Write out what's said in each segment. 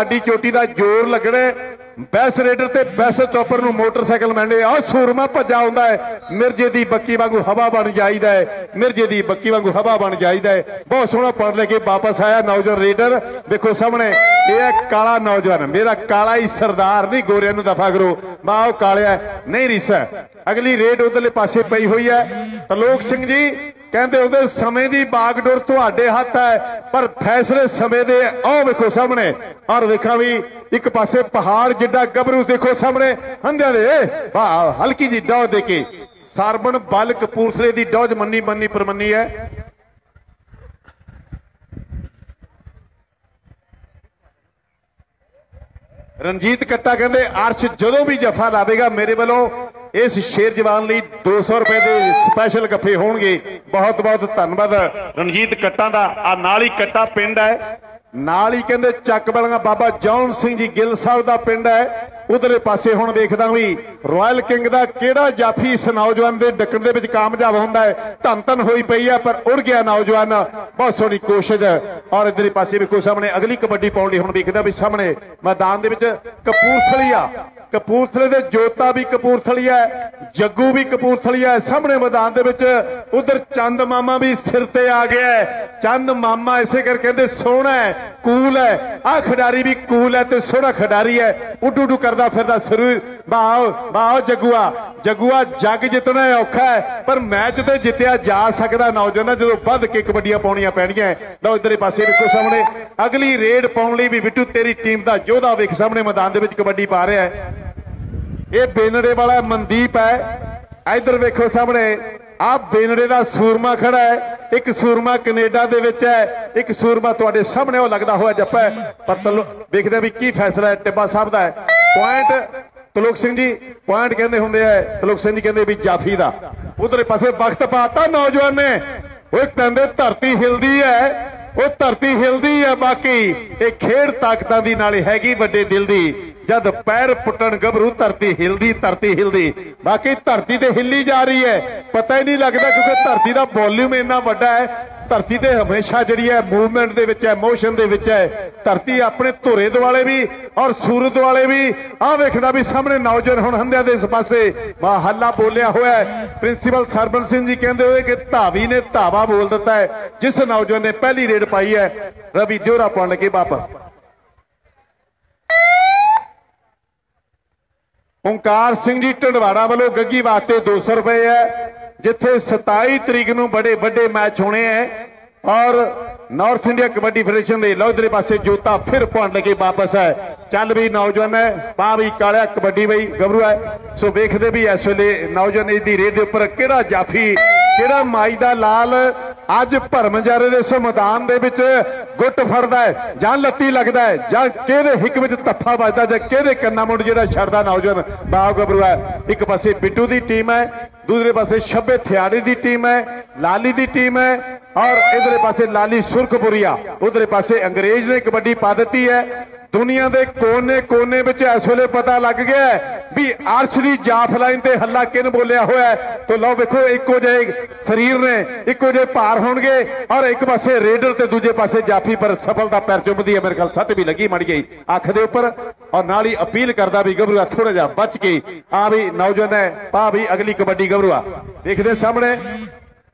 ਸਾਡੀ ਚੋਟੀ ਦਾ ਜ਼ੋਰ ਲੱਗਣਾ ਬੈਸ ਰੇਡਰ ਤੇ ਬੈਸ ਚੌਪਰ ਨੂੰ ਮੋਟਰਸਾਈਕਲ ਮਿਲਣੇ ਆ। ਸੂਰਮਾ ਭੱਜਾ ਹੁੰਦਾ ਹੈ। ਮਿਰਜੇ ਦੀ ਬੱਕੀ ਵਾਂਗੂ ਹਵਾ ਬਣ ਜਾਈਦਾ ਹੈ। ਮਿਰਜੇ ਦੀ ਬੱਕੀ ਵਾਂਗੂ ਹਵਾ ਬਣ ਜਾਈਦਾ ਹੈ। ਬਹੁਤ ਸੋਹਣਾ ਪੜ ਲੈ ਕੇ ਵਾਪਸ ਆਇਆ ਨੌਜਵਾਨ ਰੇਡਰ। ਵੇਖੋ ਸਾਹਮਣੇ, ਇਹ ਹੈ ਕਾਲਾ ਨੌਜਵਾਨ। ਮੇਰਾ ਕਾਲਾ ਹੀ ਸਰਦਾਰ ਨਹੀਂ, ਗੋਰਿਆਂ ਨੂੰ ਦਫਾ ਕਰੋ। ਮਾ, ਉਹ ਕਾਲਿਆ ਨਹੀਂ ਰੀਸਾ। ਅਗਲੀ ਰੇਡ ਉਧਰਲੇ ਪਾਸੇ ਪਈ ਹੋਈ ਹੈ। ਤਲੋਕ ਸਿੰਘ ਜੀ ਕਹਿੰਦੇ ਉਹਦੇ ਸਮੇਂ ਦੀ ਬਾਗਡੋਰ ਤੁਹਾਡੇ ਹੱਥ ਹੈ, ਪਰ ਫੈਸਲੇ ਸਮੇਂ ਦੇ ਆਹ ਵੇਖੋ ਸਾਹਮਣੇ। ਔਰ ਵੇਖਾਂ ਵੀ ਇੱਕ ਪਾਸੇ ਪਹਾੜ ਜਿੱਡਾ ਗੱਭਰੂ ਦੇਖੋ ਸਾਹਮਣੇ, ਹੰਦਿਆਂ ਦੇ, ਵਾਹ, ਹਲਕੀ ਜੀ ਡੌ ਦੇ ਕੇ। ਸਰਬਨ ਬਲ ਕਪੂਰਥਲੇ ਦੀ ਡੌਜ ਮੰਨੀ ਮੰਨੀ, ਪਰਮੰਨੀ ਹੈ। ਰਣਜੀਤ ਕੱਟਾ ਕਹਿੰਦੇ, ਅਰਸ਼ ਜਦੋਂ ਵੀ ਜਫਾ ਲਾਵੇਗਾ ਮੇਰੇ ਵੱਲੋਂ ਇਸ ਸ਼ੇਰ ਜਵਾਨ ਲਈ 200 ਰੁਪਏ ਦੇ ਸਪੈਸ਼ਲ ਗੱਫੇ ਹੋਣਗੇ। ਬਹੁਤ ਬਹੁਤ ਧੰਨਵਾਦ। ਰਣਜੀਤ ਕੱਟਾਂ ਦਾ, ਆ ਨਾਲ ਹੀ ਕੱਟਾ ਪਿੰਡ ਹੈ। ਨਾਲ ਹੀ ਕਹਿੰਦੇ ਚੱਕ ਬਲਗਾ ਬਾਬਾ ਜੌਨ ਸਿੰਘ ਜੀ ਗਿੱਲ ਸਾਹਿਬ ਦਾ ਪਿੰਡ ਹੈ। ਉਧਰਲੇ ਪਾਸੇ ਹੁਣ ਵੇਖਦਾ ਵੀ ਰਾਇਲ ਕਿੰਗ ਦਾ ਕਿਹੜਾ ਜਾਫੀ ਇਸ ਨੌਜਵਾਨ ਦੇ ਡੱਕਣ ਦੇ ਵਿੱਚ ਕਾਮਯਾਬ ਹੁੰਦਾ ਹੈ। ਧੰਨ ਧੰਨ ਹੋਈ ਪਈ ਹੈ, ਪਰ ਉੜ ਗਿਆ ਨੌਜਵਾਨ। ਬਹੁਤ ਸੋਹਣੀ ਕੋਸ਼ਿਸ਼ ਹੈ। ਔਰ ਇਧਰਲੇ ਪਾਸੇ ਵੇਖੋ ਸਾਹਮਣੇ ਅਗਲੀ ਕਬੱਡੀ ਪਾਉਣ ਲਈ ਹੁਣ ਵੇਖਦਾ ਵੀ ਸਾਹਮਣੇ ਮੈਦਾਨ ਦੇ ਵਿੱਚ ਕਪੂਰਥਲੀ ਆ। ਕਪੂਰਥਲੇ ਦੇ ਜੋਤਾ ਵੀ ਕਪੂਰਥਲੀ ਹੈ, ਜੱਗੂ ਵੀ ਕਪੂਰਥਲੀ ਹੈ। ਸਾਹਮਣੇ ਮੈਦਾਨ ਦੇ ਵਿੱਚ ਉਧਰ ਚੰਦ ਮਾਮਾ ਵੀ ਸਿਰ ਤੇ ਆ ਗਿਆ ਹੈ। ਚੰਦ ਮਾਮਾ ਇਸੇ ਕਰਕੇ ਕਹਿੰਦੇ ਸੋਹਣਾ ਹੈ, ਕੂਲ ਹੈ। ਆ ਖਿਡਾਰੀ ਵੀ ਕੂਲ ਹੈ ਤੇ ਸੋਹਣਾ ਖਿਡਾਰੀ ਹੈ। ਉੱਡੂ ਉੱਡੂ ਕਰਦਾ ਫਿਰਦਾ ਸਰੀਰ ਬਾਓ ਬਾਓ ਜੱਗੂਆ। ਜੱਗੂਆ ਜੱਗ ਜਿੱਤਣਾ ਔਖਾ ਹੈ, ਪਰ ਮੈਚ ਤੇ ਜਿੱਤਿਆ ਜਾ ਸਕਦਾ ਨੌਜਵਾਨ ਜਦੋਂ ਵੱਧ ਕੇ ਕਬੱਡੀਆਂ ਪਾਉਣੀਆਂ ਪੈਣੀਆਂ ਲਓ ਇਧਰਲੇ ਪਾਸੇ ਵੇਖੋ ਸਾਹਮਣੇ। ਅਗਲੀ ਰੇਡ ਪਾਉਣ ਲਈ ਵੀ ਬਿੱਟੂ ਤੇਰੀ ਟੀਮ ਦਾ ਯੋਧਾ ਵੇਖ ਸਾਹਮਣੇ ਮੈਦਾਨ ਦੇ ਵਿੱਚ ਕਬੱਡੀ ਪਾ ਰਿਹਾ ਹੈ। ਇਹ ਬੇਨੜੇ ਵਾਲਾ ਮਨਦੀਪ ਹੈ। ਇਧਰ ਵੇਖੋ ਸਾਹਮਣੇ, ਆ ਬੇਨੜੇ ਦਾ ਸੂਰਮਾ ਖੜਾ ਹੈ। ਇੱਕ ਸੂਰਮਾ ਕੈਨੇਡਾ ਦੇ ਵਿੱਚ ਹੈ। ਇੱਕ ਸੂਰਮਾ ਤੁਹਾਡੇ ਸਾਹਮਣੇ ਉਹ ਲੱਗਦਾ ਹੋਇਆ ਜੱਪਾ ਪਰ ਤਲੋ, ਵੇਖਦੇ ਵੀ ਕੀ ਫੈਸਲਾ ਹੈ, ਟਿੱਬਾ ਸਾਹਿਬ ਦਾ ਪੁਆਇੰਟ ਤਲੋਕ ਸਿੰਘ ਜੀ ਪੁਆਇੰਟ ਕਹਿੰਦੇ ਹੁੰਦੇ ਆ, ਤਲੋਕ ਸਿੰਘ ਜੀ ਕਹਿੰਦੇ ਵੀ ਜਾਫੀ ਦਾ। ਉਧਰੇ ਪਾਸੇ ਵਕਤ ਪਾਤਾ ਨੌਜਵਾਨ ਨੇ। ਉਹ ਕਹਿੰਦੇ ਧਰਤੀ ਹਿਲਦੀ ਹੈ। ਉਹ ਧਰਤੀ ਹਿਲਦੀ ਹੈ ਬਾਕੀ, ਇਹ ਖੇਡ ਤਾਕਤਾਂ ਦੀ ਨਾਲੇ ਹੈਗੀ ਵੱਡੇ ਦਿਲ ਦੀ। ਜਦ ਪੈਰ ਪੁੱਟਣ ਗੱਭਰੂ ਧਰਤੀ ਹਿਲਦੀ ਧਰਤੀ ਹਿਲਦੀ। ਬਾਕੀ ਧਰਤੀ ਤੇ ਹਿੱਲੀ ਜਾ ਰਹੀ ਹੈ। ਪਤਾ ਹੀ ਨਹੀਂ ਲੱਗਦਾ ਕਿਉਂਕਿ ਧਰਤੀ ਦਾ ਵੋਲਿਊਮ ਇੰਨਾ ਵੱਡਾ ਹੈ ਧਰਤੀ ਤੇ ਹਮੇਸ਼ਾ ਜਿਹੜੀ ਹੈ ਮੂਵਮੈਂਟ ਦੇ ਵਿੱਚ ਹੈ ਮੋਸ਼ਨ ਦੇ ਵਿੱਚ ਹੈ। ਧਰਤੀ ਆਪਣੇ ਧੁਰੇ ਦੁਆਲੇ ਵੀ ਔਰ ਸੂਰਜ ਦੁਆਲੇ ਵੀ। ਆਹ ਵੇਖਦਾ ਵੀ ਸਾਹਮਣੇ ਨੌਜਵਾਨ ਹੁਣ ਹੰਦਿਆਂ ਦੇ ਇਸ ਪਾਸੇ ਮਾ ਬੋਲਿਆ ਹੋਇਆ ਹੈ। ਪ੍ਰਿੰਸੀਪਲ ਸਰਬਨ ਸਿੰਘ ਜੀ ਕਹਿੰਦੇ ਹੋਏ ਕਿ ਧਾਵੀ ਨੇ ਧਾਵਾ ਬੋਲ ਦਿੱਤਾ ਹੈ। ਜਿਸ ਨੌਜਵਾਨ ਨੇ ਪਹਿਲੀ ਰੇਡ ਪਾਈ ਹੈ, ਰਵੀ ਦਿਉਰਾ ਪਾਉਣ ਲੱਗੇ ਵਾਪਸ। ਓੰਕਾਰ ਸਿੰਘ ਜੀ ਢੰਡਵਾੜਾ ਵੱਲੋਂ ਗੱਗੀ ਵਾਸਤੇ 200 ਰੁਪਏ ਹੈ। ਜਿੱਥੇ 27 ਤਰੀਕ ਨੂੰ ਬੜੇ ਵੱਡੇ ਮੈਚ ਹੋਣੇ ਹੈ ਔਰ ਨਾਰਥ ਇੰਡੀਆ ਕਬੱਡੀ ਫੈਡਰੇਸ਼ਨ ਦੇ ਲੌਧਰੇ ਪਾਸੇ ਜੋਤਾ ਫਿਰ ਪਾਉਣ ਲੱਗੇ ਵਾਪਸ ਹੈ। ਚੱਲ ਵੀ ਨੌਜਵਾਨ ਹੈ ਪਾ ਵੀ ਕਾਲਿਆ ਕਬੱਡੀ ਬਈ ਗੱਭਰੂ ਹੈ। ਸੋ ਵੇਖਦੇ ਵੀ ਇਸ ਵੇਲੇ ਨੌਜਵਾਨ ਦੀ ਰੇਡ ਦੇ ਉੱਪਰ ਕਿਹੜਾ ਜਾਫੀ, ਕਿਹੜਾ ਮਾਈ ਦਾ ਲਾਲ ਅੱਜ ਭਰਮਜਾਰੇ ਦੇ ਇਸ ਮੈਦਾਨ ਦੇ ਵਿੱਚ ਗੁੱਟ ਫੜਦਾ ਹੈ, ਜਾਂ ਲੱਤੀ ਲੱਗਦਾ ਹੈ, ਜਾਂ ਕਿਹਦੇ ਹਿੱਕ ਵਿੱਚ ਤੱਫਾ ਵੱਜਦਾ ਜਾਂ ਕਿਹਦੇ ਕੰਨਾ ਮੁੰਡ ਜਿਹੜਾ ਛੱਡਦਾ ਨੌਜਵਾਨ ਬਾਗ ਗੱਭਰੂ ਹੈ। ਇੱਕ ਪਾਸੇ ਬਿੱਟੂ ਦੀ ਟੀਮ ਹੈ, ਦੂਸਰੇ ਪਾਸੇ ਸ਼ੱਬੇ ਥਿਆੜੀ ਦੀ ਟੀਮ ਹੈ, ਲਾਲੀ ਦੀ ਟੀਮ ਹੈ ਔਰ ਇਧਰੇ ਪਾਸੇ ਲਾਲੀ ਸੁਰਖਪੁਰੀਆ ਉਧਰੇ ਪਾਸੇ ਅੰਗਰੇਜ਼ ਨੇ ਕਬੱਡੀ ਪਾ ਦਿੱਤੀ ਹੈ। ਦੁਨੀਆ ਦੇ ਕੋਨੇ-ਕੋਨੇ ਵਿੱਚ ਇਸ ਵੇਲੇ ਪਤਾ ਲੱਗ ਗਿਆ ਵੀ ਅਰਸ਼ ਦੀ ਜਾਫ ਲਾਈਨ ਤੇ ਹੱਲਾ ਕਿਨ ਬੋਲਿਆ ਹੋਇਆ ਤੋ ਲਓ ਵੇਖੋ, ਇੱਕੋ ਜਿਹੇ ਸਰੀਰ ਨੇ, ਇੱਕੋ ਜਿਹੇ ਭਾਰ ਹੋਣਗੇ ਔਰ ਇੱਕ ਪਾਸੇ ਰੇਡਰ ਤੇ ਦੂਜੇ ਪਾਸੇ ਜਾਫੀ, ਪਰ ਸਫਲਤਾ ਪੈਰ ਚੁੰਮਦੀ ਹੈ। ਮੇਰੇ ਖਿਆਲ ਸੱਟ ਵੀ ਲੱਗੀ ਮੜ ਗਈ ਅੱਖ ਦੇ ਉੱਪਰ ਔਰ ਨਾਲ ਹੀ ਅਪੀਲ ਕਰਦਾ ਵੀ ਗੱਭਰੂਆ ਥੋੜਾ ਜਿਹਾ ਬਚ ਕੇ, ਆ ਵੀ ਨੌਜਵਾਨ ਹੈ, ਪਾ ਵੀ ਅਗਲੀ ਕਬੱਡੀ ਗੱਭਰੂਆ। ਦੇਖਦੇ ਸਾਹਮਣੇ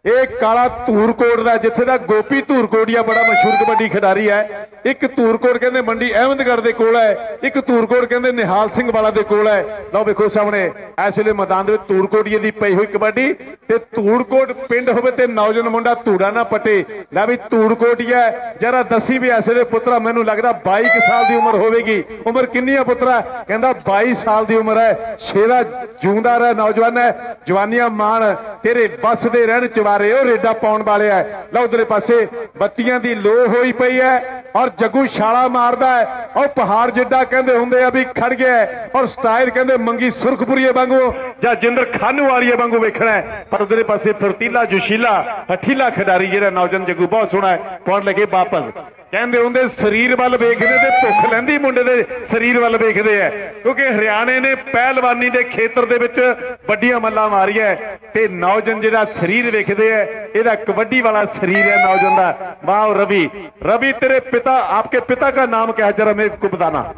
ਇਹ ਕਾਲਾ ਧੂਰਕੋਟ ਦਾ, ਜਿੱਥੇ ਦਾ ਗੋਪੀ ਧੂਰਕੋਟੀਆ ਬੜਾ ਮਸ਼ਹੂਰ ਕਬੱਡੀ ਖਿਡਾਰੀ ਹੈ। ਇੱਕ ਧੂਰਕੋਟ ਕਹਿੰਦੇ ਮੰਡੀ ਅਹਿਮਦਗੜ੍ਹ ਦੇ ਕੋਲ ਹੈ, ਇੱਕ ਧੂਰਕੋਟ ਕਹਿੰਦੇ ਨਿਹਾਲ ਸਿੰਘ ਵਾਲਾ ਦੇ ਕੋਲ ਹੈ। ਲਓ ਵੇਖੋ ਸਾਹਮਣੇ, ਇਸ ਵੇਲੇ ਮੈਦਾਨ ਦੇ ਵਿੱਚ ਧੂਰਕੋਟੀਏ ਦੀ ਪਈ ਹੋਈ ਕਬੱਡੀ ਤੇ ਧੂਰਕੋਟ ਪਿੰਡ ਹੋਵੇ ਤੇ ਨੌਜਵਾਨ ਮੁੰਡਾ ਧੂੜਾ ਨਾ ਪਟੇ। ਲੈ ਵੀ ਧੂਰਕੋਟੀਆ ਜਰਾ ਦੱਸੀ ਵੀ ਇਸ ਵੇਲੇ ਪੁੱਤਰਾ, ਮੈਨੂੰ ਲੱਗਦਾ 22 ਸਾਲ ਦੀ ਉਮਰ ਹੋਵੇਗੀ। ਉਮਰ ਕਿੰਨੀ ਹੈ ਪੁੱਤਰਾ? ਕਹਿੰਦਾ 22 ਸਾਲ ਦੀ ਉਮਰ ਹੈ ਸ਼ੇਰਾ ਜੂੰਦਾ ਰਹਿ ਨੌਜਵਾਨ ਹੈ, ਜਵਾਨੀਆਂ ਮਾਣ, ਤੇਰੇ ਬਸ ਦੇ ਰਹਿਣ ਚ ਚਵਾਰੇ ਉਹ ਰੇਡਾ ਪਾਉਣ ਵਾਲੇ ਆ। ਲਓ ਉਧਰੇ ਪਾਸੇ, ਬੱਤੀਆਂ ਦੀ ਲੋ ਹੋਈ ਪਈ ਹੈ ਔਰ ਜੱਗੂ ਛਾਲਾ ਮਾਰਦਾ ਹੈ। ਉਹ ਪਹਾੜ ਜਿੱਡਾ ਕਹਿੰਦੇ ਹੁੰਦੇ ਆ ਵੀ ਖੜ ਗਿਆ ਔਰ ਸਟਾਈਲ ਕਹਿੰਦੇ ਮੰਗੀ ਸੁਰਖਪੁਰੀਏ ਵਾਂਗੂ ਜਾਂ ਜਿੰਦਰ ਖਾਨੂ ਵਾਲੀਏ ਵਾਂਗੂ ਵੇਖਣਾ ਪਰ ਉਧਰੇ ਪਾਸੇ ਫੁਰਤੀਲਾ, ਜੁਸ਼ੀਲਾ, ਹਠੀਲਾ ਖਿਡਾਰੀ ਜਿਹੜਾ ਨੌਜਵਾਨ ਜੱਗੂ ਬਹੁਤ ਸੋਹਣਾ ਹੈ। ਪਾਉਣ ਲੱਗੇ ਵਾਪਸ। ਕਹਿੰਦੇ ਹੁੰਦੇ ਸਰੀਰ ਵੱਲ ਵੇਖਦੇ ਤੇ ਭੁੱਖ ਲੈਂਦੀ ਮੁੰਡੇ ਦੇ ਸਰੀਰ ਵੱਲ ਵੇਖਦੇ ਐ। ਕਿਉਂਕਿ ਹਰਿਆਣੇ ਨੇ ਪਹਿਲਵਾਨੀ ਦੇ ਖੇਤਰ ਦੇ ਵਿੱਚ ਵੱਡੀਆਂ ਮੱਲਾਂ ਮਾਰੀਆਂ ਤੇ ਨੌਜਨ ਜਿਹੜਾ ਸਰੀਰ ਵੇਖਦੇ ਐ, ਇਹਦਾ ਕਬੱਡੀ ਵਾਲਾ ਸਰੀਰ ਹੈ ਨੌਜਨ ਦਾ। ਵਾਹ ਰਵੀ ਰਵੀ ਤੇਰੇ ਪਿਤਾ, ਆਪਕੇ ਪਿਤਾ ਦਾ ਨਾਮ ਕਹਿ? ਜਰਾ ਮੈਂ ਕੋ ਬਤਾਨਾ।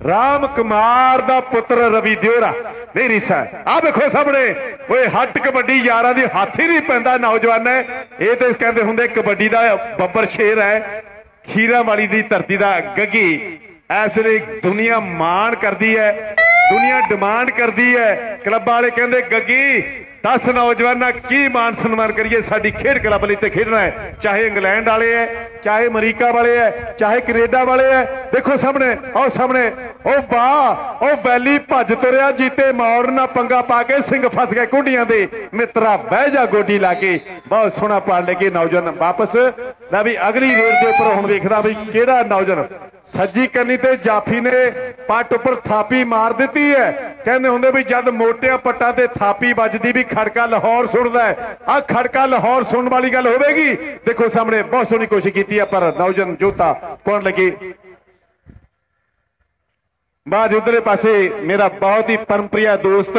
ਰਾਮ ਕੁਮਾਰ ਦਾ ਪੁੱਤਰ ਰਵੀ ਦਿਉਰਾ ਨਹੀਂ ਰੀਸਾ ਆ ਵੇਖੋ ਸਾਹਮਣੇ, ਓਏ ਹੱਟ ਕਬੱਡੀ ਯਾਰਾਂ ਦੀ ਹੱਥ ਹੀ ਨਹੀਂ ਪੈਂਦਾ ਨੌਜਵਾਨ ਹੈ ਇਹ ਤੇ ਕਹਿੰਦੇ ਹੁੰਦੇ ਕਬੱਡੀ ਦਾ ਬੱਬਰ ਸ਼ੇਰ ਹੈ, ਖੀਰਾ ਵਾਲੀ ਦੀ ਧਰਤੀ ਦਾ ਗੱਗੀ। ਐਸ ਲਈ ਦੁਨੀਆ ਮਾਣ ਕਰਦੀ ਹੈ, ਦੁਨੀਆ ਡਿਮਾਂਡ ਕਰਦੀ ਹੈ। ਕਲੱਬਾਂ ਵਾਲੇ ਕਹਿੰਦੇ, ਗੱਗੀ 10 ਨੌਜਵਾਨਾਂ, ਕੀ ਮਾਨ ਸਨਮਾਨ ਕਰੀਏ? ਸਾਡੀ ਖੇਡ ਕਲੱਬ ਲਈ ਤੇ ਖੇਡਣਾ ਹੈ। ਚਾਹੇ ਇੰਗਲੈਂਡ ਵਾਲੇ ਹੈ, ਚਾਹੇ ਅਮਰੀਕਾ ਵਾਲੇ ਹੈ, ਚਾਹੇ ਕੈਨੇਡਾ ਵਾਲੇ ਹੈ। ਦੇਖੋ ਸਾਹਮਣੇ ਆਹ ਸਾਹਮਣੇ। ਉਹ ਵਾਹ ਉਹ ਵੈਲੀ ਭੱਜ ਤੁਰਿਆ, ਜੀਤੇ ਮੌੜ ਨਾ ਪੰਗਾ ਪਾ ਕੇ ਸਿੰਘ ਫਸ ਗਏ ਕੁੰਡੀਆਂ ਦੇ। ਮਿੱਤਰਾ ਬਹਿ ਜਾ ਗੋਡੀ ਲਾ ਕੇ। ਬਹੁਤ ਸੋਹਣਾ ਪਾੜ ਲੈ ਕੇ ਨੌਜਵਾਨ ਵਾਪਸ। ਲੈ ਵੀ ਅਗਲੀ ਰੇਡ ਦੇ ਉੱਪਰ ਹੁਣ ਵੇਖਦਾ ਵੀ ਕਿਹੜਾ ਨੌਜਵਾਨ ਸੱਜੀ ਕੰਨੀ ਤੇ ਜਾਫੀ ਨੇ ਪੱਟ ਉੱਪਰ ਥਾਪੀ ਮਾਰ ਦਿੱਤੀ ਹੈ। ਕਹਿੰਦੇ ਹੁੰਦੇ ਵੀ ਜਦ ਮੋਟਿਆਂ ਪੱਟਾਂ ਤੇ ਥਾਪੀ ਵੱਜਦੀ ਵੀ ਖੜਕਾ ਲਾਹੌਰ ਸੁਣਦਾ ਆ ਖੜਕਾ ਲਾਹੌਰ ਸੁਣਨ ਵਾਲੀ ਗੱਲ ਹੋਵੇਗੀ। ਦੇਖੋ ਸਾਹਮਣੇ ਬਹੁਤ ਸੋਹਣੀ ਕੋਸ਼ਿਸ਼ ਕੀਤੀ ਹੈ, ਪਰ ਨੌਜਵਾਨ ਜੋਤਾ ਪਾਉਣ ਲੱਗੇ? ਬਾਅਦ ਉਧਰਲੇ ਪਾਸੇ ਮੇਰਾ ਬਹੁਤ ਹੀ ਪਰਮਪ੍ਰਿਆ ਦੋਸਤ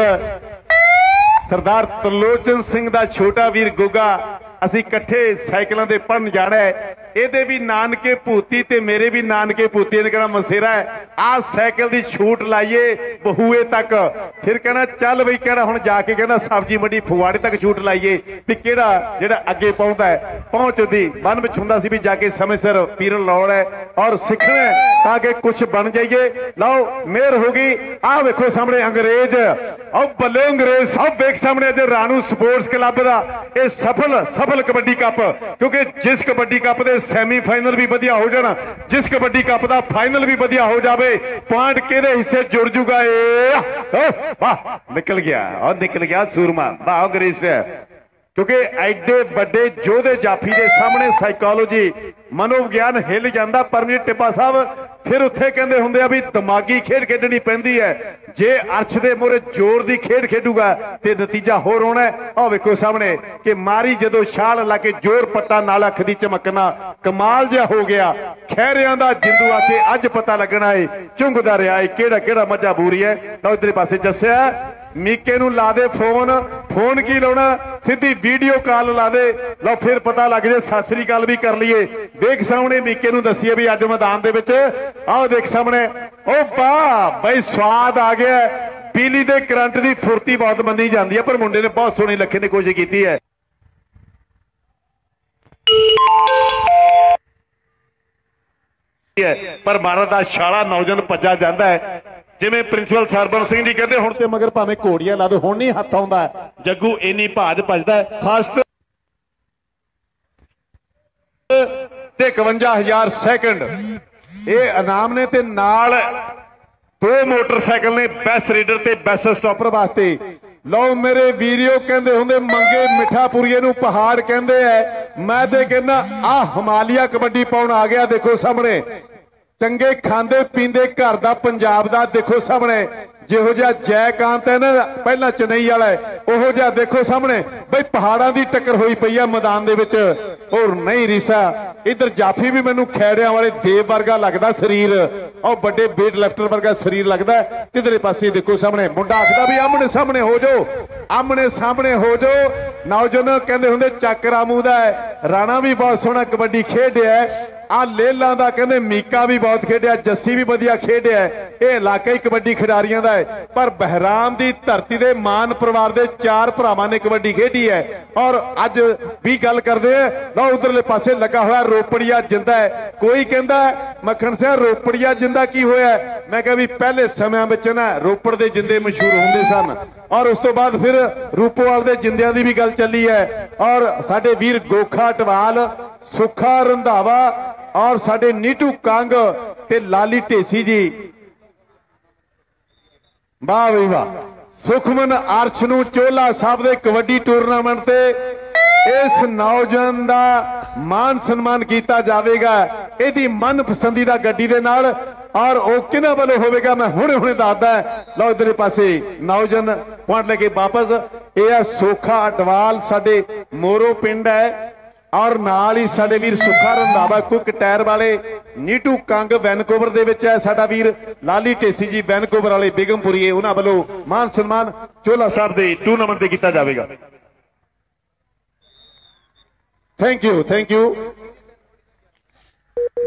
ਸਰਦਾਰ ਤਰਲੋਚਨ ਸਿੰਘ ਦਾ ਛੋਟਾ ਵੀਰ ਗੁੱਗਾ, ਅਸੀਂ ਇਕੱਠੇ ਸਾਈਕਲਾਂ ਤੇ ਪੜਨ ਜਾਣਾ ਹੈ। ਇਹਦੇ ਵੀ ਨਾਨਕੇ ਭੂਤੀ ਤੇ ਮੇਰੇ ਵੀ ਨਾਨਕੇ ਭੂਤੀ ਨੇ ਕਹਿਣਾ ਮਸੇਰਾ ਹੈ? ਆਹ ਸਾਈਕਲ ਦੀ ਛੂਟ ਲਾਈਏ, ਬਹੂਏ ਤੱਕ। ਫਿਰ ਕਹਿਣਾ ਚੱਲ ਬਈ ਕਹਿਣਾ ਹੁਣ ਜਾ ਕੇ ਕਹਿੰਦਾ, ਸਬਜੀ ਮੰਡੀ ਫੁਵਾੜੇ ਤੱਕ ਛੂਟ ਲਾਈਏ। ਵੀ ਕਿਹੜਾ ਜਿਹੜਾ ਅੱਗੇ ਪਹੁੰਚਦਾ ਹੈ ਪਹੁੰਚਦੀ ਮਨ ਵਿੱਚ ਹੁੰਦਾ ਸੀ ਵੀ ਜਾ ਕੇ ਸਮੇਂ ਸਿਰ ਪੀਰਨ ਲਾਉਣਾ ਹੈ ਔਰ ਸਿੱਖਣਾ ਤਾਂ ਕਿ ਕੁਝ ਬਣ ਜਾਈਏ। ਲਓ ਮਿਹਰ ਹੋ ਗਈ। ਆਹ ਵੇਖੋ ਸਾਹਮਣੇ ਅੰਗਰੇਜ਼। ਆਹ ਬੱਲੇ ਅੰਗਰੇਜ਼ ਸਭ ਵੇਖ ਸਾਹਮਣੇ ਅੱਜ ਰਾਣੂ ਸਪੋਰਟਸ ਕਲੱਬ ਦਾ। ਇਹ ਸਫਲ ਸਫਲ ਕਬੱਡੀ ਕੱਪ। ਕਿਉਂਕਿ ਜਿਸ ਕਬੱਡੀ ਕੱਪ ਦੇ ਸੈਮੀਫਾਈਨਲ ਵੀ ਵਧੀਆ ਹੋ ਜਾਣ ਜਿਸ ਕਬੱਡੀ ਕੱਪ ਦਾ ਫਾਈਨਲ ਵੀ ਵਧੀਆ ਹੋ ਜਾਵੇ ਪੁਆਇੰਟ ਕਿਹਦੇ ਹਿੱਸੇ ਜੁੜ ਜੂਗਾ ਏ ਓ, ਵਾਹ ਨਿਕਲ ਗਿਆ ਔਰ ਨਿਕਲ ਗਿਆ ਸੂਰਮਾ ਵਾਹ ਅੰਗਰੇਜ਼ ਕਿਉਂਕਿ ਐਡੇ ਵੱਡੇ ਯੋਧੇ ਜਾਫੀ ਦੇ ਸਾਹਮਣੇ ਸਾਈਕੋਲੋਜੀ ਮਨੋਵਿਗਿਆਨ ਹਿੱਲ ਜਾਂਦਾ, ਪਰਮਜੀਤ ਟਿੱਬਾ ਸਾਹਿਬ, ਫਿਰ ਉੱਥੇ ਕਹਿੰਦੇ ਹੁੰਦੇ ਆ ਵੀ ਦਿਮਾਗੀ ਖੇਡ ਖੇਡਣੀ ਪੈਂਦੀ ਹੈ। ਜੇ ਅਰਸ਼ ਦੇ ਮੋਰੇ ਜ਼ੋਰ ਦੀ ਖੇਡ ਖੇਡੂਗਾ, ਤੇ ਨਤੀਜਾ ਹੋਰ ਹੋਣਾ ਆਹ ਵੇਖੋ ਸਾਹਮਣੇ ਕਿ ਮਾਰੀ ਜਦੋਂ ਛਾਲ ਲਾ ਕੇ ਜ਼ੋਰ ਪੱਟਾ, ਨਾਲ ਅੱਖ ਦੀ ਚਮਕਣਾ, ਕਮਾਲ ਜਿਹਾ ਹੋ ਗਿਆ। ਖੈਰਿਆਂ ਦਾ ਜਿੰਦੂ ਆ ਕੇ ਅੱਜ ਪਤਾ ਲੱਗਣਾ ਏ, ਚੁੰਗਦਾ ਰਿਹਾ ਏ ਕਿਹੜਾ ਕਿਹੜਾ ਮੱਝਾ ਬੂਰੀ ਹੈ ਤਾਂ ਇਧਰੇ ਪਾਸੇ ਜੱਸਿਆ ਮੀਕੇ ਨੂੰ ਲਾ ਦੇ ਫੋਨ। ਫੋਨ ਕੀ ਲਾਉਣਾ? ਸਿੱਧੀ ਵੀਡੀਓ ਕਾਲ ਲਾ ਦੇ। ਲਓ ਫਿਰ ਪਤਾ ਲੱਗ ਜੇ, ਸਤਿ ਸ੍ਰੀ ਅਕਾਲ ਵੀ ਕਰ ਲਈਏ। ਦੇਖ ਸਾਹਮਣੇ ਮੀਕੇ ਨੂੰ ਦੱਸੀਏ ਵੀ ਅੱਜ ਮੈਦਾਨ ਦੇ ਵਿੱਚ, ਆਹ ਦੇਖ ਸਾਹਮਣੇ ਉਹ ਵਾਹ ਬਈ ਸਵਾਦ ਆ ਗਿਆ। ਬਿਜਲੀ ਦੇ ਕਰੰਟ ਦੀ ਫੁਰਤੀ ਬਹੁਤ ਮੰਨੀ ਜਾਂਦੀ ਹੈ ਪਰ ਮੁੰਡੇ ਨੇ ਬਹੁਤ ਸੋਹਣੀ ਲੱਖੇ ਨੇ ਕੋਸ਼ਿਸ਼ ਕੀਤੀ ਹੈ। ਪਰ ਮਹਾਰਾਜ ਦਾ ਛਾਲਾ ਨੌਜਵਾਨ ਭੱਜਾ ਜਾਂਦਾ ਹੈ। ਜਿਵੇਂ ਪ੍ਰਿੰਸੀਪਲ ਸਰਬਨ ਸਿੰਘ ਜੀ ਕਹਿੰਦੇ, ਹੁਣ ਤੇ ਮਗਰ ਭਾਵੇਂ ਘੋੜੀਆਂ ਲਾ ਦੋ, ਹੁਣ ਨਹੀਂ ਹੱਥ ਆਉਂਦਾ। ਜੱਗੂ, ਇੰਨੀ ਭਾਜ ਭੱਜਦਾ ਖਾਸ ਤੇ 51000 ਸੈਕਿੰਡ ਇਹ ਇਨਾਮ ਨੇ ਤੇ ਨਾਲ ਦੋ ਮੋਟਰਸਾਈਕਲ ਨੇ ਬੈਸਟ ਰੀਡਰ ਤੇ ਬੈਸਟ ਸਟਾਪਰ ਵਾਸਤੇ। ਲਓ ਮੇਰੇ ਵੀਡੀਓ ਕਹਿੰਦੇ ਹੁੰਦੇ, ਮੰਗੇ ਮਿੱਠਾਪੁਰੀਏ ਨੂੰ ਪਹਾੜ ਕਹਿੰਦੇ ਐ। ਮੈਂ ਤੇ ਕਹਿੰਦਾ ਆ ਹਿਮਾਲਿਆ ਕਬੱਡੀ ਪਾਉਣ ਆ ਗਿਆ, ਦੇਖੋ ਸਾਹਮਣੇ। ਚੰਗੇ ਖਾਂਦੇ ਪੀਂਦੇ ਘਰ ਦਾ ਪੰਜਾਬ ਦਾ ਦੇਖੋ ਸਾਹਮਣੇ। ਜਿਹੋ ਜਿਹਾ ਜੈਕਾਂਤ ਹੈ ਨਾ, ਪਹਿਲਾਂ ਚੇਨਈ ਵਾਲਾ ਉਹੋ ਜਿਹਾ ਦੇਖੋ ਸਾਹਮਣੇ। ਬਈ ਪਹਾੜਾਂ ਦੀ ਟੱਕਰ ਹੋਈ ਪਈ ਆ ਮੈਦਾਨ ਦੇ ਵਿੱਚ, ਔਰ ਨਹੀਂ ਰੀਸਾ। ਇਧਰ ਜਾਫੀ ਵੀ ਮੈਨੂੰ ਖੈੜਿਆਂ ਵਾਲੇ ਦੇਵ ਵਰਗਾ ਲੱਗਦਾ ਸਰੀਰ। ਉਹ ਵੱਡੇ ਵੇਟ ਲਿਫਟਰ ਵਰਗਾ ਸਰੀਰ ਲੱਗਦਾ ਕਿਧਰੇ ਪਾਸੇ ਦੇਖੋ ਸਾਹਮਣੇ, ਮੁੰਡਾ ਆਖਦਾ ਵੀ ਆਮਣੇ ਸਾਹਮਣੇ ਹੋ ਜਾਓ, ਆਮਣੇ ਸਾਹਮਣੇ ਹੋ ਜਾਓ। ਨੌਜਵਾਨ ਕਹਿੰਦੇ ਹੁੰਦੇ, ਚੱਕ ਰਾਮੂ ਦਾ ਹੈ। ਰਾਣਾ ਵੀ ਬਹੁਤ ਸੋਹਣਾ ਕਬੱਡੀ ਖੇਡਿਆ ਆ ਲੇਲਾਂ ਦਾ ਕਹਿੰਦੇ ਮੀਕਾ ਵੀ ਬਹੁਤ ਖੇਡਿਆ, ਜੱਸੀ ਵੀ ਵਧੀਆ ਖੇਡਿਆ ਇਹ ਇਲਾਕਾ ਹੀ ਕਬੱਡੀ ਖਿਡਾਰੀਆਂ ਦਾ ਹੈ। ਪਰ ਬਹਿਰਾਮ ਦੀ ਧਰਤੀ ਦੇ ਮਾਨ ਪਰਿਵਾਰ ਦੇ ਚਾਰ ਭਰਾਵਾਂ ਨੇ ਕਬੱਡੀ ਖੇਡੀ ਹੈ। ਔਰ ਅੱਜ ਵੀ ਗੱਲ ਕਰਦੇ ਆ, ਲਓ ਉਧਰਲੇ ਪਾਸੇ ਲੱਗਾ ਹੋਇਆ ਰੋਪੜੀਆ ਜਿੰਦਾ ਹੈ। ਕੋਈ ਕਹਿੰਦਾ, ਮੱਖਣ ਸਿੰਘ, ਰੋਪੜੀਆ ਜਿੰਦਾ ਕੀ ਹੋਇਆ ਮੈਂ ਕਿਹਾ ਵੀ ਪਹਿਲੇ ਸਮਿਆਂ ਵਿੱਚ ਨਾ ਰੋਪੜ ਦੇ ਜਿੰਦੇ ਮਸ਼ਹੂਰ ਹੁੰਦੇ ਸਨ। ਔਰ ਉਸ ਤੋਂ ਬਾਅਦ ਫਿਰ ਰੂਪੋਵਾਲ ਦੇ ਜਿੰਦਿਆਂ ਦੀ ਵੀ ਗੱਲ ਚੱਲੀ ਹੈ। ਔਰ ਸਾਡੇ ਵੀਰ ਗੋਖਾ ਟਵਾਲ ਸੁੱਖਾ ਰੰਧਾਵਾ ਔਰ ਸਾਡੇ ਨੀਟੂ ਕੰਗ ਤੇ ਲਾਲੀ ਢੇਸੀ ਜੀ। ਵਾਹ ਵੀ ਵਾਹ। ਸੁਖਮਨ ਅਰਸ਼ ਨੂੰ ਚੋਲਾ ਸਾਹਿਬ ਦੇ ਕਬੱਡੀ ਟੂਰਨਾਮੈਂਟ ਤੇ ਇਸ ਨੌਜਵਾਨ ਦਾ ਮਾਨ ਸਨਮਾਨ ਕੀਤਾ ਜਾਵੇਗਾ। ਇਹਦੀ ਮਨ ਪਸੰਦੀਦਾ ਗੱਡੀ ਦੇ ਨਾਲ ਔਰ ਉਹ ਕਿਹਨਾਂ ਵੱਲੋਂ ਹੋਵੇਗਾ ਮੈਂ ਹੁਣੇ ਹੁਣੇ ਦੱਸਦਾ। ਲਓ ਇਧਰੇ ਪਾਸੇ ਨੌਜਵਾਨ ਪੁਆਇੰਟ ਲੈ ਕੇ ਵਾਪਸ। ਇਹ ਆ ਸੋਖਾ ਅਟਵਾਲ, ਸਾਡੇ ਮੋਰੋ ਪਿੰਡ ਹੈ। ਔਰ ਨਾਲ ਹੀ ਸਾਡੇ ਵੀਰ ਸੁੱਖਾ ਰੰਧਾਵਾ, ਕੁੱਕ ਟਾਇਰ ਵਾਲੇ, ਨੀਟੂ ਕੰਗ ਵੈਨਕੂਵਰ ਦੇ ਵਿੱਚ ਹੈ ਸਾਡਾ ਵੀਰ, ਲਾਲੀ ਢੇਸੀ ਜੀ ਵੈਨਕੂਵਰ ਵਾਲੇ ਬੇਗਮਪੁਰੀਏ, ਉਹਨਾਂ ਵੱਲੋਂ ਮਾਨ ਸਨਮਾਨ ਚੋਲਾ ਸਾਹਿਬ ਦੇ ਟੂਰਨਾਮੈਂਟ ਤੇ ਕੀਤਾ ਜਾਵੇਗਾ। ਥੈਂਕ ਯੂ ਥੈਂਕ ਯੂ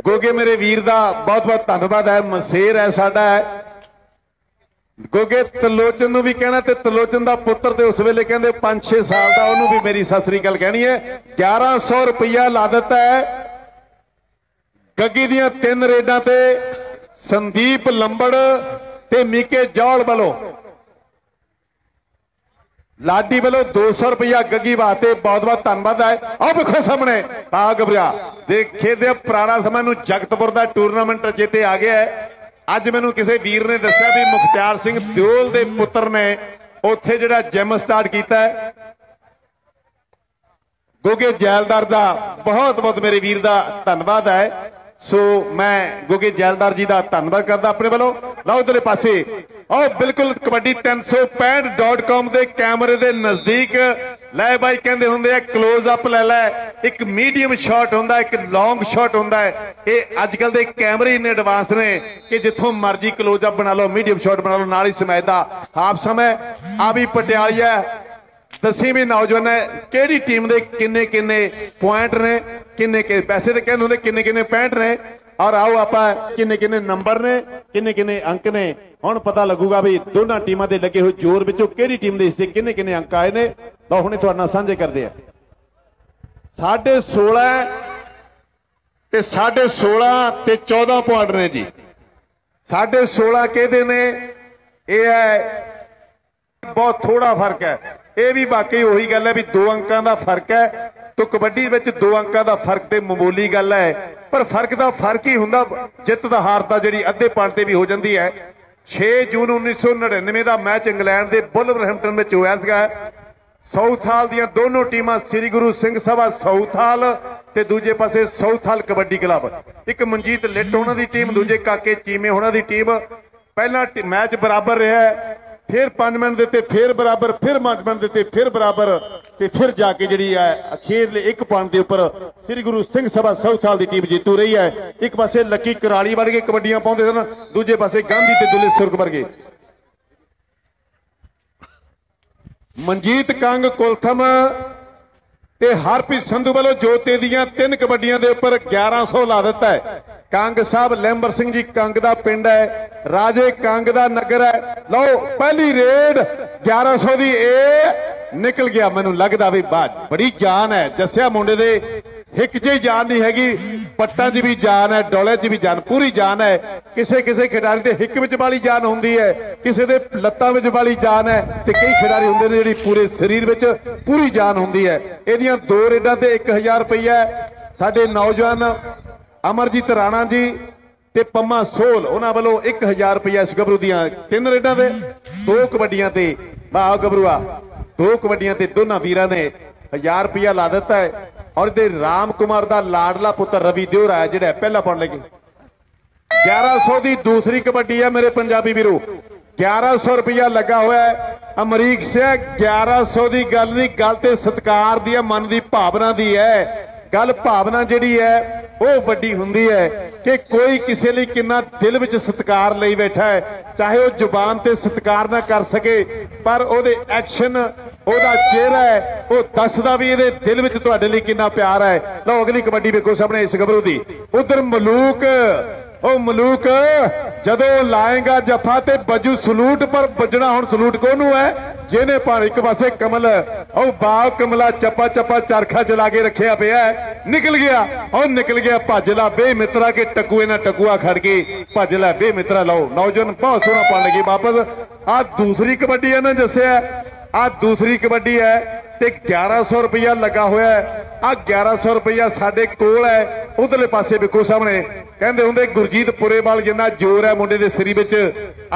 ਗੋਗੇ ਮੇਰੇ ਵੀਰ ਦਾ ਬਹੁਤ ਬਹੁਤ ਧੰਨਵਾਦ ਹੈ, ਮਸੇਰ ਹੈ ਸਾਡਾ ਹੈ। ਗੋਗੇ ਤਲੋਚਨ ਨੂੰ ਵੀ ਕਹਿਣਾ ਤੇ ਤਲੋਚਨ ਦਾ ਪੁੱਤਰ ਤੇ ਉਸ ਵੇਲੇ ਕਹਿੰਦੇ 5-6 ਸਾਲ ਦਾ ਉਹਨੂੰ ਵੀ ਮੇਰੀ ਸਤਿ ਸ੍ਰੀ ਅਕਾਲ ਕਹਿਣੀ ਹੈ। 1100 ਰੁਪਇਆ ਲਾ ਦਿੱਤਾ ਹੈ। ਗੱਗੀ ਦੀਆਂ ਤਿੰਨ ਰੇਡਾਂ ਤੇ ਸੰਦੀਪ ਲੰਬੜ ਤੇ ਮੀਕੇ ਜੌਲ ਵੱਲੋਂ। ਲਾਡੀ ਵੱਲੋਂ 200 ਰੁਪਇਆ ਗੱਗੀ ਵਾਸਤੇ ਬਹੁਤ ਬਹੁਤ ਧੰਨਵਾਦ ਹੈ। ਆਹ ਵੇਖੋ ਸਾਹਮਣੇ ਆ ਗਬਰਿਆ ਦੇਖੇ ਦੇ ਪੁਰਾਣਾ ਸਮਾਂ ਨੂੰ ਜਗਤਪੁਰ ਦਾ ਟੂਰਨਾਮੈਂਟ ਜਿੱਤੇ ਆ ਗਿਆ ਹੈ। ਅੱਜ ਮੈਨੂੰ ਕਿਸੇ ਵੀਰ ਨੇ ਦੱਸਿਆ ਵੀ ਮੁਖਤਿਆਰ ਸਿੰਘ ਦਿਓਲ ਦੇ ਪੁੱਤਰ ਨੇ ਉੱਥੇ ਜਿਹੜਾ ਜਿਮ ਸਟਾਰਟ ਕੀਤਾ ਹੈ। ਗੋਗੇ ਜੈਲਦਾਰ ਦਾ ਬਹੁਤ ਬਹੁਤ ਮੇਰੇ ਵੀਰ ਦਾ ਧੰਨਵਾਦ ਹੈ। ਸੋ ਮੈਂ ਗੋਗੇ ਜੈਲਦਾਰ ਜੀ ਦਾ ਧੰਨਵਾਦ ਕਰਦਾ ਆਪਣੇ ਵੱਲੋਂ। ਲਓ ਉਧਰਲੇ ਪਾਸੇ। ਆਓ ਬਿਲਕੁਲ ਕਬੱਡੀ 365.com ਦੇ ਕੈਮਰੇ ਦੇ ਨਜ਼ਦੀਕ ਲੈ ਬਾਈ, ਕਹਿੰਦੇ ਹੁੰਦੇ ਆ ক্লোਜ਼ ਅਪ ਲੈ ਲੈ। ਇੱਕ ਮੀਡੀਅਮ ਸ਼ਾਟ ਹੁੰਦਾ, ਇੱਕ ਲੌਂਗ ਸ਼ਾਟ ਹੁੰਦਾ ਇਹ ਅੱਜ ਕੱਲ ਦੇ ਕੈਮਰੇ ਇੰਨੇ ਐਡਵਾਂਸ ਨੇ ਕਿ ਜਿੱਥੋਂ ਮਰਜ਼ੀ ক্লোਜ਼ ਅਪ ਬਣਾ ਲਓ ਮੀਡੀਅਮ ਸ਼ਾਟ ਬਣਾ ਲਓ, ਨਾਲ ਹੀ ਸਮੈਚ ਦਾ। ਹਾਫ ਸਮੇ, ਆ ਵੀ ਪਟਿਆਲੀਆ ਦੱਸੀ ਵੀ ਨੌਜਵਾਨ ਹੈ। ਕਿਹੜੀ ਟੀਮ ਦੇ ਕਿੰਨੇ ਕਿੰਨੇ ਪੁਆਇੰਟ ਨੇ ਕਿੰਨੇ ਕਿ ਪੈਸੇ ਤੇ ਕਹਿੰਦੇ ਹੁੰਦੇ ਕਿੰਨੇ ਕਿੰਨੇ ਪੁਆਇੰਟ ਨੇ? ਔਰ ਆਓ ਆਪਾਂ ਕਿੰਨੇ ਕਿੰਨੇ ਨੰਬਰ ਨੇ, ਕਿੰਨੇ ਕਿੰਨੇ ਅੰਕ ਨੇ। ਹੁਣ ਪਤਾ ਲੱਗੂਗਾ ਵੀ ਦੋਨਾਂ ਟੀਮਾਂ ਦੇ ਲੱਗੇ ਹੋਏ ਜ਼ੋਰ ਵਿੱਚੋਂ ਕਿਹੜੀ ਟੀਮ ਦੇ ਹਿੱਸੇ ਕਿੰਨੇ ਕਿੰਨੇ ਅੰਕ ਆਏ ਨੇ। ਲਓ, ਹੁਣੇ ਤੁਹਾਡੇ ਨਾਲ ਸਾਂਝੇ ਕਰਦੇ ਆ ਸਾਢੇ 16 ਤੇ ਸਾਢੇ 16 ਤੇ 14 ਪੁਆਇੰਟ ਨੇ ਜੀ। ਸਾਢੇ 16 ਕਿਹਦੇ ਨੇ? ਇਹ ਹੈ, ਬਹੁਤ ਥੋੜਾ ਫ਼ਰਕ ਹੈ। ਇਹ ਵੀ ਬਾਕੀ ਉਹੀ ਗੱਲ ਹੈ ਵੀ ਦੋ ਅੰਕਾਂ ਦਾ ਫ਼ਰਕ ਹੈ। ਤੋ ਕਬੱਡੀ ਵਿੱਚ ਦੋ ਅੰਕਾਂ ਦਾ ਫ਼ਰਕ ਤੇ ਮਾਮੂਲੀ ਗੱਲ ਹੈ। ਪਰ ਫ਼ਰਕ ਦਾ ਫ਼ਰਕ ਹੀ ਹੁੰਦਾ, ਜਿੱਤ ਦਾ ਹਾਰ ਦਾ ਜਿਹੜੀ ਅੱਧੇ ਪੁਆਇੰਟ ਤੇ ਵੀ ਹੋ ਜਾਂਦੀ ਹੈ। 6 ਜੂਨ 1999 ਦਾ ਮੈਚ ਇੰਗਲੈਂਡ ਦੇ ਬੁਲਵਰਹੈਂਪਟਨ ਵਿੱਚ ਹੋਇਆ ਸੀਗਾ। ਸਾਊਥਹਾਲ ਦੀਆਂ ਦੋਨੋਂ ਟੀਮਾਂ ਸ੍ਰੀ ਗੁਰੂ ਸਿੰਘ ਸਭਾ ਸਾਊਥਹਾਲ ਤੇ ਦੂਜੇ ਪਾਸੇ ਸਾਊਥਹਾਲ ਕਬੱਡੀ ਕਲੱਬ। ਇੱਕ ਮਨਜੀਤ ਲਿੱਟ ਉਹਨਾਂ ਦੀ ਟੀਮ, ਦੂਜੇ ਕਾਕੇ ਚੀਮੇ ਉਹਨਾਂ ਦੀ ਟੀਮ। ਪਹਿਲਾ ਮੈਚ ਬਰਾਬਰ ਰਿਹਾ ਫਿਰ 5 ਮਿੰਟ ਦਿੱਤੇ ਫਿਰ ਬਰਾਬਰ, ਫਿਰ 5 ਮਿੰਟ ਦਿੱਤੇ ਫਿਰ ਬਰਾਬਰ। ਤੇ ਫਿਰ ਜਾ ਕੇ ਜਿਹੜੀ ਹੈ ਅਖੀਰਲੇ ਇੱਕ ਪੁਆਇੰਟ ਦੇ ਉੱਪਰ ਸ੍ਰੀ ਗੁਰੂ ਸਿੰਘ ਸਭਾ ਸਾਊਥਹਾਲ ਦੀ ਟੀਮ ਜੇਤੂ ਰਹੀ ਹੈ। ਇੱਕ ਪਾਸੇ ਲੱਕੀ ਕਰਾਲੀ ਵਰਗੇ ਕਬੱਡੀਆਂ ਪਾਉਂਦੇ ਸਨ, ਦੂਜੇ ਪਾਸੇ ਗਾਂਧੀ ਤੇ ਦੁੱਲੇ ਸੁਰਗ ਵਰਗੇ। ਮਨਜੀਤ ਕੰਗ ਕੁਲਥਮ ਤੇ ਹਰਪ੍ਰੀਤ ਸੰਧੂ ਵੱਲੋਂ ਜੋਤੇ ਦੀਆਂ ਤਿੰਨ ਕਬੱਡੀਆਂ ਦੇ ਉੱਪਰ 1100 ਲਾ ਦਿੱਤਾ ਹੈ। ਕੰਗ ਸਾਹਿਬ ਲੈਂਬਰ ਸਿੰਘ ਜੀ ਕੰਗ ਦਾ ਪਿੰਡ ਹੈ, ਰਾਜੇ ਕੰਗ ਦਾ ਨਗਰ ਹੈ। ਲਓ, ਪਹਿਲੀ ਰੇਡ 1100 ਦੀ ਇਹ ਨਿਕਲ ਗਿਆ, ਮੈਨੂੰ ਲੱਗਦਾ ਵੀ ਬਾਤ ਬੜੀ ਜਾਨ ਹੈ। ਜੱਸਿਆ ਮੁੰਡੇ ਦੇ ਹਿੱਕ 'ਚ ਜਾਨ ਨਹੀਂ ਹੈਗੀ, ਪੱਟਾਂ 'ਚ ਵੀ ਜਾਨ ਹੈ, ਡੋਲੇ 'ਚ ਵੀ ਜਾਨ, ਪੂਰੀ ਜਾਨ ਹੈ। ਕਿਸੇ ਕਿਸੇ ਖਿਡਾਰੀ ਦੇ ਹਿੱਕ ਵਿੱਚ ਵਾਲੀ ਜਾਨ ਹੁੰਦੀ ਹੈ, ਕਿਸੇ ਦੇ ਲੱਤਾਂ ਵਿੱਚ ਵਾਲੀ ਜਾਨ ਹੈ ਤੇ ਕਈ ਖਿਡਾਰੀ ਹੁੰਦੇ ਨੇ ਜਿਹੜੀ ਪੂਰੇ ਸਰੀਰ ਵਿੱਚ ਪੂਰੀ ਜਾਨ ਹੁੰਦੀ ਹੈ। ਇਹਦੀਆਂ ਦੋ ਰੇਡਾਂ ਤੇ 1000 ਰੁਪਈਆ ਸਾਡੇ ਨੌਜਵਾਨ ਅਮਰਜੀਤ ਰਾਣਾ ਜੀ ਤੇ ਪੰਮਾ ਸੋਲ, ਉਹਨਾਂ ਵੱਲੋਂ 1000 ਰੁਪਈਆ ਇਸ ਗੱਭਰੂ ਦੀਆਂ ਤਿੰਨ ਰੇਡਾਂ ਤੇ, ਦੋ ਕਬੱਡੀਆਂ ਤੇ। ਵਾਹ ਗੱਭਰੂਆ। ਦੋ ਕਬੱਡੀਆਂ ਤੇ ਦੋਨਾਂ ਵੀਰਾਂ ਨੇ 1000 ਰੁਪਇਆ ਲਾ ਦਿੱਤਾ ਹੈ ਔਰ ਇਹਦੇ ਰਾਮ ਕੁਮਾਰ ਦਾ ਲਾਡਲਾ ਪੁੱਤਰ ਰਵੀ ਦਿਓਰਾ ਹੈ ਜਿਹੜਾ ਪਹਿਲਾ ਪਾਉਣ ਲੱਗੇ। 1100 ਦੀ ਦੂਸਰੀ ਕਬੱਡੀ ਹੈ ਮੇਰੇ ਪੰਜਾਬੀ ਵੀਰੋ। 1100 ਰੁਪਇਆ ਲੱਗਾ ਹੋਇਆ ਹੈ। ਅਮਰੀਕ ਸਿੰਘ 1100 ਦੀ ਗੱਲ ਨਹੀਂ, ਗੱਲ ਤੇ ਸਤਕਾਰ ਦੀ ਹੈ ਮਨ ਦੀ ਭਾਵਨਾ ਦੀ ਹੈ। ਗੱਲ ਭਾਵਨਾ ਜਿਹੜੀ ਹੈ ਉਹ ਵੱਡੀ ਹੁੰਦੀ ਹੈ ਕਿ ਕੋਈ ਕਿਸੇ ਲਈ ਕਿੰਨਾ ਦਿਲ ਵਿੱਚ ਸਤਕਾਰ ਲਈ ਬੈਠਾ ਹੈ, ਚਾਹੇ ਉਹ ਜ਼ੁਬਾਨ ਤੇ ਸਤਿਕਾਰ ਨਾ ਕਰ ਸਕੇ, ਪਰ ਉਹਦੇ ਐਕਸ਼ਨ ਉਹਦਾ ਚਿਹਰਾ ਹੈ, ਉਹ ਦੱਸਦਾ ਵੀ ਇਹਦੇ ਦਿਲ ਵਿੱਚ ਤੁਹਾਡੇ ਲਈ ਕਿੰਨਾ ਪਿਆਰ ਹੈ। ਲਓ ਅਗਲੀ ਕਬੱਡੀ ਵੇਖੋ ਸਾਹਮਣੇ ਇਸ ਗੱਭਰੂ ਦੀ। ਉਧਰ ਮਲੂਕ ਉਹ ਮਲੂਕ, ਜਦੋਂ ਲਾਏਗਾ ਜਫਾ ਤੇ ਬਜੂ ਸਲੂਟ, ਪਰ ਵੱਜਣਾ ਹੁਣ ਸਲੂਟ ਕੋਨੂੰ ਹੈ? ਜਿਹਨੇ ਭਾਣ ਇੱਕ ਪਾਸੇ ਕਮਲ, ਉਹ ਬਾਗ ਕਮਲਾ ਚੱਪਾ ਚੱਪਾ ਚਰਖਾ ਚਲਾ ਕੇ ਰੱਖਿਆ ਪਿਆ ਨਿਕਲ ਗਿਆ। ਉਹ ਨਿਕਲ ਗਿਆ ਭੱਜ ਲਾ ਬੇ ਮਿੱਤਰਾ ਕੇ ਟਕੂਏ ਨਾਲ ਟਕੂਆ ਖੜ ਕੇ। ਭੱਜ ਲੈ ਬੇ ਮਿੱਤਰਾ ਲਓ। ਨੌਜਵਾਨ ਬਹੁਤ ਸੋਹਣਾ ਪਣ ਲੱਗੀ ਵਾਪਸ। ਆ ਦੂਸਰੀ ਕਬੱਡੀ ਇਹਨਾਂ ਦੱਸਿਆ। ਆ ਦੂਸਰੀ ਕਬੱਡੀ ਹੈ ਤੇ 1100 ਰੁਪਇਆ ਲੱਗਾ ਹੋਇਆ ਆ 1100 ਰੁਪਇਆ ਸਾਡੇ ਕੋਲ ਹੈ, ਉਧਰਲੇ ਪਾਸੇ ਵੇਖੋ ਸਾਹਮਣੇ। ਕਹਿੰਦੇ ਹੁੰਦੇ ਗੁਰਜੀਤ ਪੁਰੇਵਾਲ ਜਿੰਨਾ ਜ਼ੋਰ ਹੈ ਮੁੰਡੇ ਦੇ ਸਰੀ ਵਿੱਚ।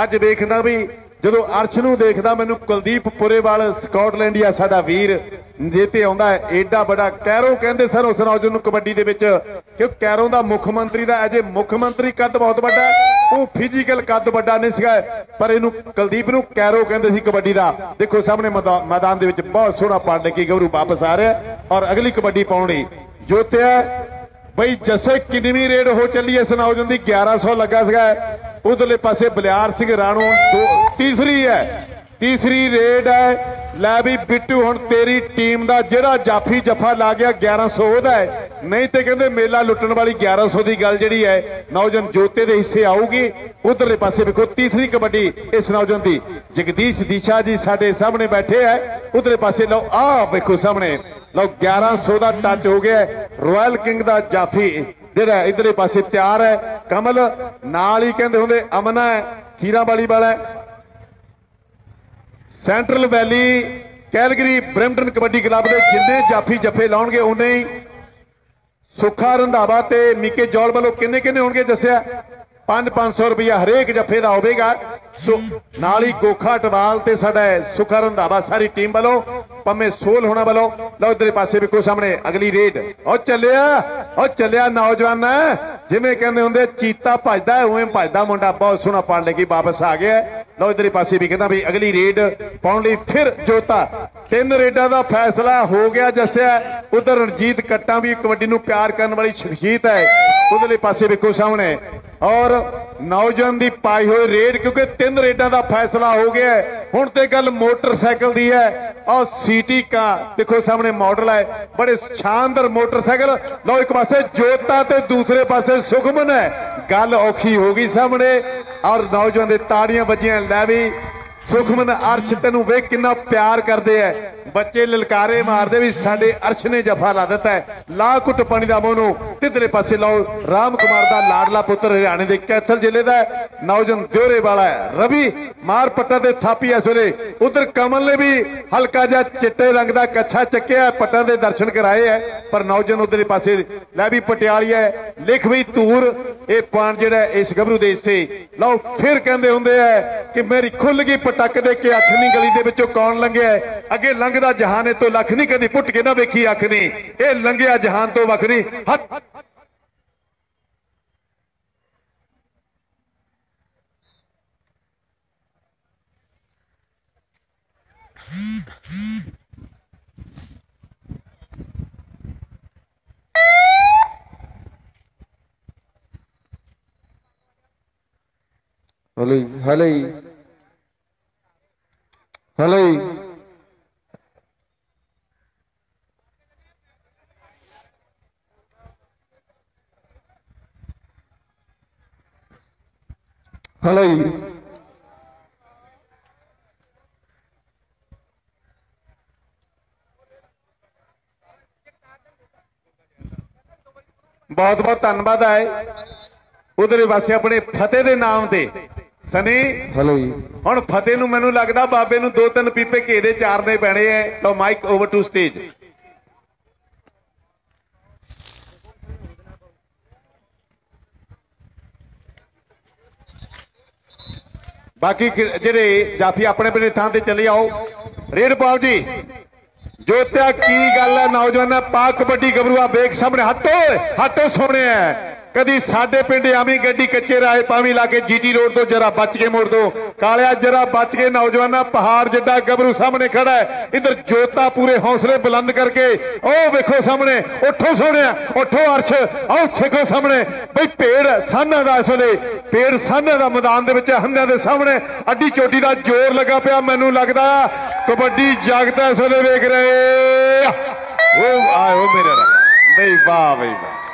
ਅੱਜ ਵੇਖਦਾ ਵੀ ਜਦੋਂ ਅਰਸ਼ ਨੂੰ ਦੇਖਦਾ ਮੈਨੂੰ ਕੁਲਦੀਪ ਪੁਰੇਵਾਲ ਸਕਾਟਲੈਂਡੀਆ ਸਾਡਾ ਵੀਰ, ਜੇ ਤੇ ਆਉਂਦਾ ਹੈ, ਏਡਾ ਵੱਡਾ ਕੈਰੋ ਕਹਿੰਦੇ ਸਰ ਉਸ ਨੌਜਵਾਨ ਨੂੰ ਕਬੱਡੀ ਦੇ ਵਿੱਚ, ਕਿ ਕੈਰੋ ਦਾ ਮੁੱਖ ਮੰਤਰੀ ਦਾ ਅਜੇ ਮੁੱਖ ਮੰਤਰੀ ਕੱਦ ਬਹੁਤ ਵੱਡਾ ਉਹ ਫਿਜ਼ੀਕਲ ਕੱਦ ਵੱਡਾ ਨਹੀਂ ਸੀਗਾ, ਪਰ ਇਹਨੂੰ ਕੁਲਦੀਪ ਨੂੰ ਕੈਰੋ ਕਹਿੰਦੇ ਸੀ ਕਬੱਡੀ ਦਾ। ਦੇਖੋ ਸਾਹਮਣੇ ਮੈਦਾ- ਮੈਦਾਨ ਦੇ ਵਿੱਚ ਬਹੁਤ ਸੋਹਣਾ ਪੜ ਕੇ ਗੱਭਰੂ ਵਾਪਸ ਆ ਰਿਹਾ ਔਰ ਅਗਲੀ ਕਬੱਡੀ ਪਾਉਣ ਲਈ ਜੋਤਿਆ, ਬਈ ਜਸੇ ਕਿੰਨਵੀਂ ਰੇਡ ਹੋ ਚੱਲੀ ਇਸ ਨੌਜਵਾਨ ਦੀ 1100 ਲੱਗਾ ਸੀਗਾ। ਉਧਰਲੇ ਪਾਸੇ ਬਲਿਆਰ ਸਿੰਘ ਰਾਣੋ ਤੀਸਰੀ ਹੈ। ਤੀਸਰੀ ਰੇਡ ਹੈ। ਲੈ ਵੀ ਬਿੱਟੂ, ਹੁਣ ਤੇਰੀ ਟੀਮ ਦਾ ਜਿਹੜਾ ਜਾਫੀ ਜਫਾ ਲਾ ਗਿਆ 1100 ਉਹਦਾ ਹੈ। ਨਹੀਂ ਤੇ ਕਹਿੰਦੇ ਮੇਲਾ ਲੁੱਟਣ ਵਾਲੀ 1100 ਦੀ ਗੱਲ ਜਿਹੜੀ ਹੈ, ਨੌਜਵਾਨ ਜੋਤੇ ਦੇ ਹਿੱਸੇ ਆਊਗੀ। ਉਧਰਲੇ ਪਾਸੇ ਵੇਖੋ, ਤੀਸਰੀ ਕਬੱਡੀ ਇਸ ਨੌਜਵਾਨ ਦੀ। ਜਗਦੀਸ਼ ਦੀਸ਼ਾ ਜੀ ਸਾਡੇ ਸਾਹਮਣੇ ਬੈਠੇ ਹੈ। ਉਧਰਲੇ ਪਾਸੇ ਲਓ, ਆਹ ਵੇਖੋ ਸਾਹਮਣੇ। ਲਓ 1100 ਦਾ ਟੱਚ ਹੋ ਗਿਆ ਹੈ। ਰਾਇਲ ਕਿੰਗ ਦਾ ਜਾਫੀ। ਜਿਹੜਾ ਇਧਰਲੇ ਪਾਸੇ ਤਿਆਰ ਹੈ, ਕਮਲ ਨਾਲ ਹੀ ਕਹਿੰਦੇ ਹੁੰਦੇ, ਅਮਨਾ ਹੈ, ਖੀਰਾ ਵਾਲੀ ਵਾਲਾ ਹੈ। Central Valley, Calgary Brampton kabaddi club ਦੇ ਜਿੰਨੇ ਜਾਫੀ ਜੱਫੇ ਲਾਉਣਗੇ ਉਨੇ ਹੀ ਸੁੱਖਾ ਰੰਧਾਵਾ ਤੇ ਮੀਕੇ ਜੋਲ ਵੱਲੋਂ ਕਿੰਨੇ ਕਿੰਨੇ ਹੋਣਗੇ ਦੱਸਿਆ? 5-500 ਰੁਪਇਆ ਹਰੇਕ ਜੱਫੇ ਦਾ ਹੋਵੇਗਾ। ਸੋ ਨਾਲ ਹੀ ਗੋਖਾ ਟਵਾਲ ਤੇ ਸਾਡਾ ਸੁੱਖਾ ਰੰਧਾਵਾ ਸਾਰੀ ਟੀਮ ਵੱਲੋਂ, ਪੰਮੇ ਸੋਲ ਹੋਣਾ ਵੱਲੋਂ। ਲਓ ਇਧਰੇ ਪਾਸੇ ਵੇਖੋ ਸਾਹਮਣੇ, ਅਗਲੀ ਰੇਡ। ਉਹ ਚੱਲਿਆ ਉਹ ਚੱਲਿਆ ਨੌਜਵਾਨ, ਜਿਵੇਂ ਕਹਿੰਦੇ ਹੁੰਦੇ, ਚੀਤਾ ਭੱਜਦਾ, ਉਵੇਂ ਭੱਜਦਾ ਮੁੰਡਾ, ਬਹੁਤ ਸੋਹਣਾ ਪਾਣ ਲੱਗੀ, ਵਾਪਸ ਆ ਗਿਆ। ਲਓ ਇਧਰੇ ਪਾਸੇ ਵੀ ਕਹਿੰਦਾ ਵੀ ਅਗਲੀ ਰੇਡ ਪਾਉਣ ਲਈ ਫਿਰ ਜੋਤਾ। ਤਿੰਨ ਰੇਡਾਂ ਦਾ ਫੈਸਲਾ ਹੋ ਗਿਆ, ਜੱਸਿਆ। ਉਧਰ ਰਣਜੀਤ ਕੱਟਾਂ ਵੀ ਕਬੱਡੀ ਨੂੰ ਪਿਆਰ ਕਰਨ ਵਾਲੀ ਸ਼ਖਸੀਅਤ ਹੈ। ਉਧਰਲੇ ਪਾਸੇ ਵੇਖੋ ਸਾਹਮਣੇ ਔਰ ਨੌਜਵਾਨ ਦੀ ਪਾਈ ਹੋਈ ਰੇਡ, ਕਿਉਂਕਿ ਤਿੰਨ ਰੇਡਾਂ ਦਾ ਫੈਸਲਾ ਹੋ ਗਿਆ ਹੁਣ ਤੇ ਗੱਲ ਮੋਟਰਸਾਈਕਲ ਦੀ ਹੈ। ਔਰ ਸੀਟੀ ਕਾ ਦੇਖੋ ਸਾਹਮਣੇ ਮਾਡਲ ਹੈ ਬੜੇ ਸ਼ਾਨਦਾਰ ਮੋਟਰਸਾਈਕਲ। ਲਓ ਇੱਕ ਪਾਸੇ ਜੋਤਾ ਤੇ ਦੂਸਰੇ ਪਾਸੇ ਸੁਖਮਨ ਹੈ। ਗੱਲ ਔਖੀ ਹੋ ਗਈ ਸਾਹਮਣੇ। ਔਰ ਨੌਜਵਾਨ ਦੇ ਤਾੜੀਆਂ ਵੱਜੀਆਂ, ਲੈ ਵੀ। ਸੁਖਮਨ ਅਰਸ਼ ਤੈਨੂੰ ਵੇਖ ਕਿੰਨਾ ਪਿਆਰ ਕਰਦੇ ਐ। ਬੱਚੇ ਲਲਕਾਰੇ ਮਾਰਦੇ ਵੀ ਸਾਡੇ ਅਰਸ਼ ਨੇ ਜਫਾ ਲਾ ਦਿੱਤਾ ਲਾ ਕੁੱਟ ਪਾਣੀ ਦਾ ਮੋਨੂੰ ਤਿੱਧਰੇ ਪਾਸੇ ਲਾਓ। ਰਾਮ ਕੁਮਾਰ ਦਾ ਲਾਡਲਾ ਪੁੱਤਰ ਹਰਿਆਣੇ ਦੇ ਕੈਥਲ ਜ਼ਿਲ੍ਹੇ ਦਾ ਹੈ। ਦਿਉਰੇ ਵਾਲਾ ਹੈ ਰਵੀ ਮਾਰ ਪੱਟਾ ਦੇ ਥਾਪੀ ਇਸ ਵੇਲੇ ਉਧਰ ਕਮਲ ਨੇ ਵੀ ਹਲਕਾ ਜਿਹਾ ਚਿੱਟੇ ਰੰਗ ਦਾ ਕੱਛਾ ਚੱਕਿਆ ਪੱਟਾਂ ਦੇ ਦਰਸ਼ਨ ਕਰਾਏ ਹੈ ਪਰ ਨੌਜਵਾਨ ਉਧਰੇ ਪਾਸੇ ਲੈ ਵੀ ਪਟਿਆਲੀਆ ਹੈ, ਲਿਖ ਵੀ ਧੂਰ ਇਹ ਪਾਣ ਜਿਹੜਾ ਇਸ ਗੱਭਰੂ ਦੇ ਹਿੱਸੇ। ਲਓ ਫਿਰ ਕਹਿੰਦੇ ਹੁੰਦੇ ਆ ਕਿ ਮੇਰੀ ਖੁੱਲ ਗਈ ਪਟਕ ਦੇ ਕੇ ਅੱਖ ਨਹੀਂ, ਗਲੀ ਦੇ ਵਿੱਚੋਂ ਕੌਣ ਲੰਘਿਆ ਅੱਗੇ ਲੰਘਦਾ ਜਹਾਨ ਇਹ ਤੋਂ ਲੱਖ ਨਹੀਂ, ਕਦੀ ਪੁੱਟ ਕੇ ਨਾ ਵੇਖੀ ਅੱਖ ਨਹੀਂ। ਇਹ ਲੰਘਿਆ ਜਹਾਨ ਤੋਂ ਵੱਖ ਨਹੀਂ। ਹੱਥ ਹਲੇ ਹਲੇ ਹਲੇ ਹਲੇ ਬਹੁਤ ਬਹੁਤ ਧੰਨਵਾਦ ਹੈ ਉਧਰ ਵਾਸੀ ਆਪਣੇ ਫਤਿਹ ਦੇ ਨਾਮ ਤੇ। ਸਨੀ? ਹਲੇ ਹੁਣ ਫਤਿਹ ਨੂੰ ਮੈਨੂੰ ਲੱਗਦਾ ਬਾਬੇ ਨੂੰ ਦੋ ਤਿੰਨ ਪੀਪੇ ਘੇ ਦੇ ਚਾਰਨੇ ਪੈਣੇ ਐ। ਲਓ ਮਾਈਕ ਓਵਰ ਟੂ ਸਟੇਜ ਬਾਕੀ ਜਿਹੜੇ ਜਾਫੀ ਆਪਣੇ ਆਪਣੇ ਥਾਂ ਤੇ ਚਲੇ ਆਓ। ਰੇਡ ਪਾਓ ਜੀ ਜੋਤਿਆ ਕੀ ਗੱਲ ਹੈ ਨੌਜਵਾਨਾਂ ਪਾ ਕਬੱਡੀ ਗੱਭਰੂਆ ਵੇਖ ਸਾਹਮਣੇ। ਹਟੋ ਹਟੋ ਸੋਹਣਿਆ ਕਦੀ ਸਾਡੇ ਪਿੰਡ ਆਵੀਂ ਗੱਡੀ ਕੱਚੇ ਰਾਏ ਪਾਵੀਂ ਲਾ ਕੇ ਜੀਟੀ ਰੋਡ ਤੋਂ ਜਰਾ ਬਚ ਕੇ ਮੋੜ ਦੋ। ਕਾਲਿਆ ਜਰਾ ਬਚ ਕੇ ਨੌਜਵਾਨਾਂ ਪਹਾੜ ਜਿੱਡਾ ਗੱਭਰੂ ਸਾਹਮਣੇ ਖੜਾ ਹੈ। ਇਧਰ ਜੋਤਾ ਪੂਰੇ ਹੌਸਲੇ ਬੁਲੰਦ ਕਰਕੇ, ਉਹ ਵੇਖੋ ਸਾਹਮਣੇ, ਉੱਠੋ ਸੋਹਣਿਆ, ਉੱਠੋ ਅਰਸ਼, ਆਓ ਸਿੱਖੋ ਸਾਹਮਣੇ। ਬਈ ਪੇੜ ਸਾਨਾ ਦਾ ਇਸ ਵੇਲੇ, ਪੇੜ ਸਾਨਾ ਦਾ ਮੈਦਾਨ ਦੇ ਵਿੱਚ ਹੰਦਿਆਂ ਦੇ ਸਾਹਮਣੇ। ਅੱਡੀ ਚੋਟੀ ਦਾ ਜ਼ੋਰ ਲੱਗਾ ਪਿਆ, ਮੈਨੂੰ ਲੱਗਦਾ ਕਬੱਡੀ ਜਗਤ ਇਸ ਵੇਲੇ ਵੇਖ ਰਹੇ ਉਹ ਆਇਓ ਮੇਰੇ ਨਾਲ ਨਹੀਂ ਵਾਹ, ਬਈ ਵਾਹ।